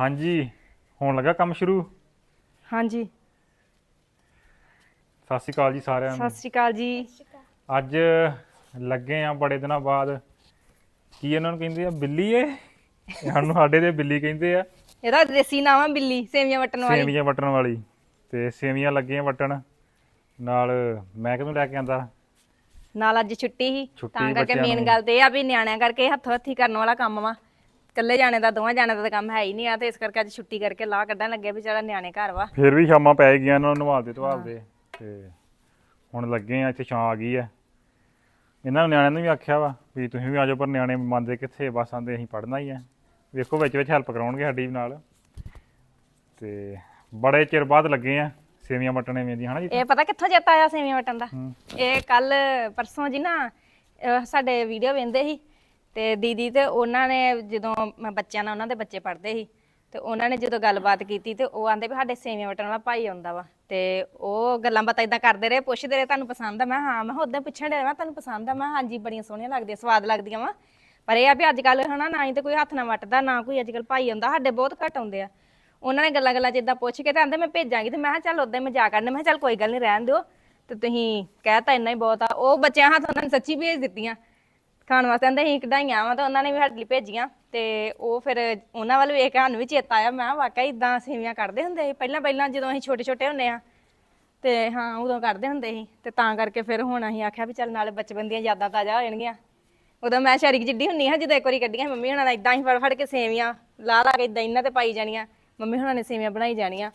ਹਾਂਜੀ ਹੋਣ ਲੱਗਾ ਕੰਮ ਸ਼ੁਰੂ? ਹਾਂਜੀ। ਸਤਿ ਸ਼੍ਰੀ ਅਕਾਲ ਜੀ ਸਾਰਿਆਂ ਨੂੰ। ਸਤਿ ਸ਼੍ਰੀ ਅਕਾਲ ਜੀ। ਅੱਜ ਲੱਗੇ ਆ ਬੜੇ ਦਿਨਾਂ ਬਾਅਦ। ਕੀ ਇਹਨਾਂ ਨੂੰ ਕਹਿੰਦੇ ਆ? ਬਿੱਲੀ ਏ? ਸਾਨੂੰ ਸਾਡੇ ਦੇ ਬਿੱਲੀ ਕਹਿੰਦੇ ਆ। ਇਹਦਾ ਦੇਸੀ ਨਾਮ ਆ ਬਿੱਲੀ ਸੇਵੀਆਂ ਵਟਣ ਵਾਲੀ। ਸੇਵੀਆਂ ਵਟਣ ਵਾਲੀ। ਤੇ ਸੇਵੀਆਂ ਲੱਗੀਆਂ ਵਟਣ। ਨਾਲ ਮੈਂ ਕਿਹਨੂੰ ਲੈ ਕੇ ਆਂਦਾ? ਨਾਲ ਅੱਜ ਛੁੱਟੀ ਸੀ। ਛੁੱਟੀ ਤਾਂ ਕਰਕੇ ਬੱਚਿਆਂ ਮੇਨ ਨੂੰ। ਗੱਲ ਤੇ ਇਹ ਆ ਵੀ ਨਿਆਣਿਆਂ ਕਰਕੇ ਹੱਥੋਂ ਹੱਥੀ ਕਰਨ ਵਾਲਾ ਕੰਮ ਵਾ। ਇਕੱਲੇ ਜਾਣੇ ਦਾ ਦੋਵਾਂ ਜਾਣੇ ਦਾ ਤਾਂ ਕੰਮ ਹੈ ਹੀ ਨਹੀਂ ਆ ਤੇ ਇਸ ਕਰਕੇ ਅੱਜ ਛੁੱਟੀ ਕਰਕੇ ਲਾਹ ਕੱਢਣ ਲੱਗੇ ਵੀ ਚਲਾ ਨਿਆਣੇ ਘਰ ਵਾ। ਫਿਰ ਵੀ ਸ਼ਾਮਾਂ ਪੈ ਗਈਆਂ ਇਹਨਾਂ ਨੂੰ ਨਵਾਲਦੇ ਧਵਾਲਦੇ ਤੇ ਹੁਣ ਲੱਗੇ ਆ ਇੱਥੇ ਛਾਂ ਆ ਗਈ ਆ। ਇਹਨਾਂ ਨੂੰ ਨਿਆਣਿਆਂ ਨੂੰ ਵੀ ਆਖਿਆ ਵਾ ਵੀ ਤੁਸੀਂ ਵੀ ਆਜੋ ਪਰ ਨਿਆਣੇ ਮੰਨਦੇ ਕਿੱਥੇ ਬਸ ਆਂਦੇ ਅਸੀਂ ਪੜ੍ਹਨਾ ਹੀ ਆ। ਵੇਖੋ ਵਿੱਚ ਵਿੱਚ ਹੈਲਪ ਕਰਾਉਣਗੇ ਸਾਡੀ ਵੀ ਨਾਲ। ਤੇ ਬੜੇ ਚਿਰ ਬਾਅਦ ਲੱਗੇ ਆ ਸੇਵੀਆਂ ਮਟਣੇ ਵੇਂਦੀ ਹਨਾ ਜੀ? ਇਹ ਪਤਾ ਕਿੱਥੋਂ ਚੇਤਾ ਆਇਆ ਸੇਵੀਆਂ ਵਟਣ ਦਾ। ਇਹ ਕੱਲ ਪਰਸੋਂ ਜੀ ਨਾ ਅਹ ਸਾਡੇ ਵੀਡੀਓ ਵੇਂਦੇ ਸੀ ਤੇ ਦੀਦੀ ਤੇ ਉਹਨਾਂ ਨੇ ਜਦੋਂ ਮੈਂ ਬੱਚਿਆਂ ਨਾਲ ਉਹਨਾਂ ਦੇ ਬੱਚੇ ਪੜ੍ਹਦੇ ਸੀ, ਤੇ ਉਹਨਾਂ ਨੇ ਜਦੋਂ ਗੱਲਬਾਤ ਕੀਤੀ ਤੇ ਉਹ ਆਂਦੇ ਵੀ ਸਾਡੇ ਸੇਵੀਆਂ ਵਟਣ ਵਾਲਾ ਭਾਈ ਆਉਂਦਾ ਵਾ, ਤੇ ਉਹ ਗੱਲਾਂ ਬਾਤਾਂ ਇਦਾਂ ਕਰਦੇ ਰਹੇ, ਪੁੱਛਦੇ ਰਹੇ, ਤੁਹਾਨੂੰ ਪਸੰਦ ਆ? ਮੈਂ ਕਿਹਾ, ਹਾਂ। ਮੈਂ ਉਦੋਂ ਪੁੱਛਣ ਡਿਆ ਮੈਂ ਤੁਹਾਨੂੰ ਪਸੰਦ ਆ? ਮੈਂ ਕਿਹਾ, ਹਾਂਜੀ, ਬੜੀਆਂ ਸੋਹਣੀਆਂ ਲੱਗਦੀਆਂ, ਸਵਾਦ ਲੱਗਦੀਆਂ ਵਾ। ਪਰ ਇਹ ਆ ਵੀ ਅੱਜ ਕੱਲ ਹਨਾ, ਨਾ ਹੀ ਤੇ ਕੋਈ ਹੱਥ ਨਾਲ ਵੱਟਦਾ, ਨਾ ਕੋਈ ਅੱਜ ਕੱਲ ਭਾਈ ਆਉਂਦਾ, ਸਾਡੇ ਬਹੁਤ ਘੱਟ ਆਉਂਦੇ ਆ। ਉਹਨਾਂ ਨੇ ਗੱਲਾਂ ਗੱਲਾਂ 'ਚ ਇਦਾਂ ਪੁੱਛ ਕੇ ਤੇ ਆਂਦੇ, ਮੈਂ ਭੇਜਾਂਗੀ। ਤੇ ਮੈਂ ਕਿਹਾ, ਚੱਲ ਉਦਾਂ ਹੀ ਮਜ਼ਾਕ ਕਰਨ। ਮੈਂ ਕਿਹਾ, ਚੱਲ ਕੋਈ ਗੱਲ ਨਹੀਂ ਰਹਿਣ ਦਿਓ। ਤੇ ਤੁਸੀਂ ਕਹਿਤਾ ਇੰਨਾ ਹੀ ਬਹੁਤ ਆ। ਉਹ ਬੱਚਿਆਂ ਹੱਥ ਉਹਨਾਂ ਨੇ ਸੱਚੀ ਭੇਜ ਦਿੱਤੀਆਂ। ਖਾਣ ਵਾਸਤੇ। ਕਹਿੰਦੇ ਅਸੀਂ ਕਢਾਈਆਂ ਵਾ ਤਾਂ ਉਹਨਾਂ ਨੇ ਵੀ ਸਾਡੇ ਲਈ ਭੇਜੀਆਂ। ਤੇ ਉਹ ਫਿਰ ਉਹਨਾਂ ਵੱਲ ਵੇਖ ਕੇ ਸਾਨੂੰ ਵੀ ਚੇਤਾ ਆਇਆ। ਮੈਂ ਕਿਹਾ ਵਾਕਈ ਇਦਾਂ ਸੇਵੀਆਂ ਕੱਢਦੇ ਹੁੰਦੇ ਸੀ? ਪਹਿਲਾਂ ਪਹਿਲਾਂ ਜਦੋਂ ਅਸੀਂ ਛੋਟੇ ਛੋਟੇ ਹੁੰਦੇ ਆ ਤੇ ਹਾਂ ਉਦੋਂ ਕਰਦੇ ਹੁੰਦੇ ਸੀ। ਤੇ ਤਾਂ ਕਰਕੇ ਫਿਰ ਹੁਣ ਅਸੀਂ ਆਖਿਆ ਵੀ ਚੱਲ ਨਾਲੇ ਬਚਪਨ ਦੀਆਂ ਯਾਦਾਂ ਤਾਜ਼ਾ ਹੋ ਜਾਣਗੀਆਂ। ਉਦੋਂ ਮੈਂ ਸ਼ਰੀਕ ਜਿੱਡੀ ਹੁੰਨੀ ਹਾਂ ਜਦੋਂ ਇੱਕ ਵਾਰੀ ਕੱਢੀਆਂ ਮੰਮੀ ਹੁਣਾਂ ਦਾ ਇਦਾਂ ਹੀ ਫੜ ਫੜ ਕੇ ਸੇਵੀਆਂ ਲਾ ਲਾ ਕੇ ਇਦਾਂ ਇਹਨਾਂ ਤੇ ਪਾਈ ਜਾਣੀਆਂ। ਮੰਮੀ ਹੁਣਾਂ ਨੇ ਸੇਵੀਆਂ ਬਣਾਈ ਜਾਣੀਆਂ।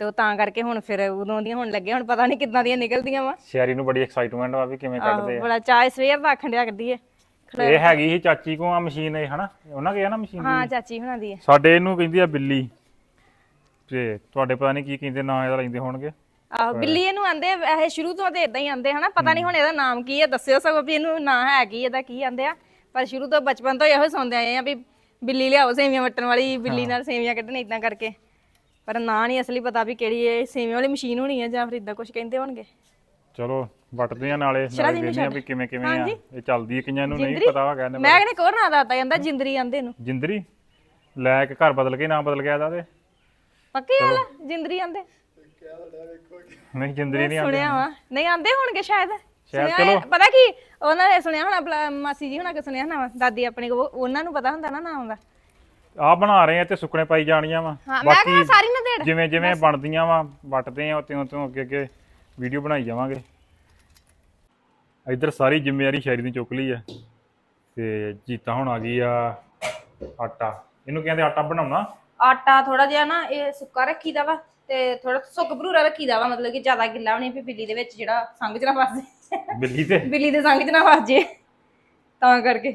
ਤੇ ਉਹ ਤਾਂ ਕਰਕੇ ਹੁਣ ਫਿਰ ਉਦੋਂ ਦੀਆਂ ਹੁਣ ਲੱਗੇ ਹੁਣ ਪਤਾ ਨਹੀਂ ਕਿੱਦਾਂ ਦੀਆਂ ਨਿਕਲਦੀਆਂ ਵਾ। ਸ਼ੈਰੀ ਨੂੰ ਬੜੀ ਐਕਸਾਈਟਮੈਂਟ ਆ ਵੀ ਕਿਵੇਂ ਕੱਢਦੇ ਆ। ਬੜਾ ਚਾਹ ਸਵੇਰ ਦਾ ਆਖਣ ਡਿਆ ਕੱਢੀਏ ਇਹ ਹੈਗੀ ਸੀ ਚਾਚੀ ਕੋ ਆ ਮਸ਼ੀਨ ਇਹ ਹਨਾ? ਉਹਨਾਂ ਕੇ ਆ ਨਾ ਮਸ਼ੀਨ? ਹਾਂ ਚਾਚੀ ਹੁਣਾਂ ਦੀ ਹੈ ਸਾਡੇ ਇਹਨੂੰ ਕਹਿੰਦੀ ਆ ਬਿੱਲੀ। ਤੇ ਤੁਹਾਡੇ ਪਤਾ ਨਹੀਂ ਕੀ ਕਹਿੰਦੇ ਨਾਂ ਇਹਦਾ ਲੈਂਦੇ ਹੋਣਗੇ। ਆਹੋ ਬਿੱਲੀ ਇਹਨੂੰ ਆਂਦੇ ਆ, ਇਹ ਸ਼ੁਰੂ ਤੋਂ ਤੇ ਇਦਾਂ ਹੀ ਆਂਦੇ ਹਨਾ? ਪਤਾ ਨਹੀਂ ਹੁਣ ਇਹਦਾ ਨਾਮ ਕੀ ਹੈ ਦੱਸਿਓ ਸਗੋਂ ਵੀ ਇਹਨੂੰ ਨਾਂ ਹੈ ਕੀ ਇਹਦਾ ਕੀ ਆਂਦੇ ਆ। ਪਰ ਸ਼ੁਰੂ ਤੋਂ ਬਚਪਨ ਤੋਂ ਇਹੋ ਸੁਣਦੇ ਆਏ ਆ ਵੀ ਬਿੱਲੀ ਲਿਆਓ ਸੇਵੀਆਂ ਵਟਣ ਵਾਲੀ ਬਿੱਲੀ ਨਾਲ ਸੇਵੀਆਂ ਕੱਢਣ ਇਦਾਂ ਕਰਕੇ। ਪਰ ਨਾਂ ਨਹੀਂ ਅਸਲੀ ਪਤਾ ਵੀ ਕਿਹੜੀ ਇਹ ਸੇਵੀਆਂ ਵਾਲੀ ਮਸ਼ੀਨ ਹੋਣੀ ਹੈ ਜਾਂ ਫਿਰ ਇਦਾਂ ਕੁਝ ਕਹਿੰਦੇ ਹੋਣਗੇ। ਚਲੋ ਵਟਦੇ ਆ ਨਾਲੇ ਨਾਲੇ ਵੇਖਦੇ ਆ ਵੀ ਕਿਵੇਂ ਕਿਵੇਂ ਆ ਇਹ ਚੱਲਦੀ ਹੈ ਕਈਆਂ ਨੂੰ ਨਹੀਂ ਪਤਾ ਹੈਗਾ ਇਹਨੇ ਮੈਂ ਕਹਿੰਦੇ ਕੋਰ ਨਾਂ ਜਾਂਦਾ ਜਿੰਦਰੀ ਆਂਦੇ ਇਹਨੂੰ। ਜਿੰਦਰੀ? ਲੈ ਕੇ ਘਰ ਬਦਲ ਕੇ ਨਾਮ ਬਦਲ ਗਿਆ ਇਹਦਾ ਤੇ ਪੱਕੀ ਗੱਲ ਆ? ਜਿੰਦਰੀ ਆਂਦੇ। ਨਹੀਂ ਜਿੰਦਰੀ ਨਹੀਂ ਸੁਣਿਆ ਵਾ। ਨਹੀਂ ਆਂਦੇ ਹੋਣਗੇ ਸ਼ਾਇਦ। ਸ਼ਾਇਦ, ਸੁਣਿਆ ਹੈ। ਪਤਾ ਕੀ? ਉਹਨਾਂ ਨੇ ਸੁਣਿਆ ਹੋਣਾ ਭਲਾ ਮਾਸੀ ਜੀ ਹੋਣਾ ਕਿ ਸੁਣਿਆ ਹੋਣਾ ਵਾ, ਦਾਦੀ ਆਪਣੀ ਕੋ ਉਹਨਾਂ ਨੂੰ ਪਤਾ ਹੁੰਦਾ ਨਾ ਨਾਮ ਦਾ। ਆ ਬਣਾ ਰਹੇ ਆ ਤੇ ਸੁੱਕਣੇ ਪਾਈ ਜਾਣੀਆਂ ਵਾ। ਹਾਂ ਮੈਂ ਕਿਹਾ ਸਾਰੀ ਨਾ ਦੇੜ ਜਿਵੇਂ ਜਿਵੇਂ ਬਣਦੀਆਂ ਵਾ ਵਟਦੇ ਆ ਤਿਉਂ ਤਿਉਂ ਅੱਗੇ ਅੱਗੇ ਵੀਡੀਓ ਬਣਾਈ ਜਾਵਾਂਗੇ। ਇੱਧਰ ਸਾਰੀ ਜ਼ਿੰਮੇਵਾਰੀ ਸ਼ਾਇਰੀ ਨੇ ਚੁੱਕ ਲਈ ਆ। ਤੇ ਜੀਤਾ ਹੁਣ ਆ ਗਈ ਆ ਆਟਾ। ਇਹਨੂੰ ਕਹਿੰਦੇ ਆਟਾ ਬਣਾਉਣਾ? ਆਟਾ ਥੋੜਾ ਜਿਹਾ ਨਾ ਇਹ ਸੁੱਕਾ ਰੱਖੀਦਾ ਵਾ ਤੇ ਥੋੜਾ ਸੁੱਕ ਭਰੂਰਾ ਰੱਖੀਦਾ ਵਾ ਮਤਲਬ ਕਿ ਜ਼ਿਆਦਾ ਗਿੱਲਾ ਨਹੀਂ ਵੀ ਬਿੱਲੀ ਦੇ ਵਿੱਚ ਜਿਹੜਾ ਸੰਗ ਚ ਨਾ ਫਸ ਜਾਏ। ਬਿੱਲੀ ਤੇ? ਬਿੱਲੀ ਦੇ ਸੰਗ ਚ ਨਾ ਫਸ ਜੇ ਤਾਂ ਕਰਕੇ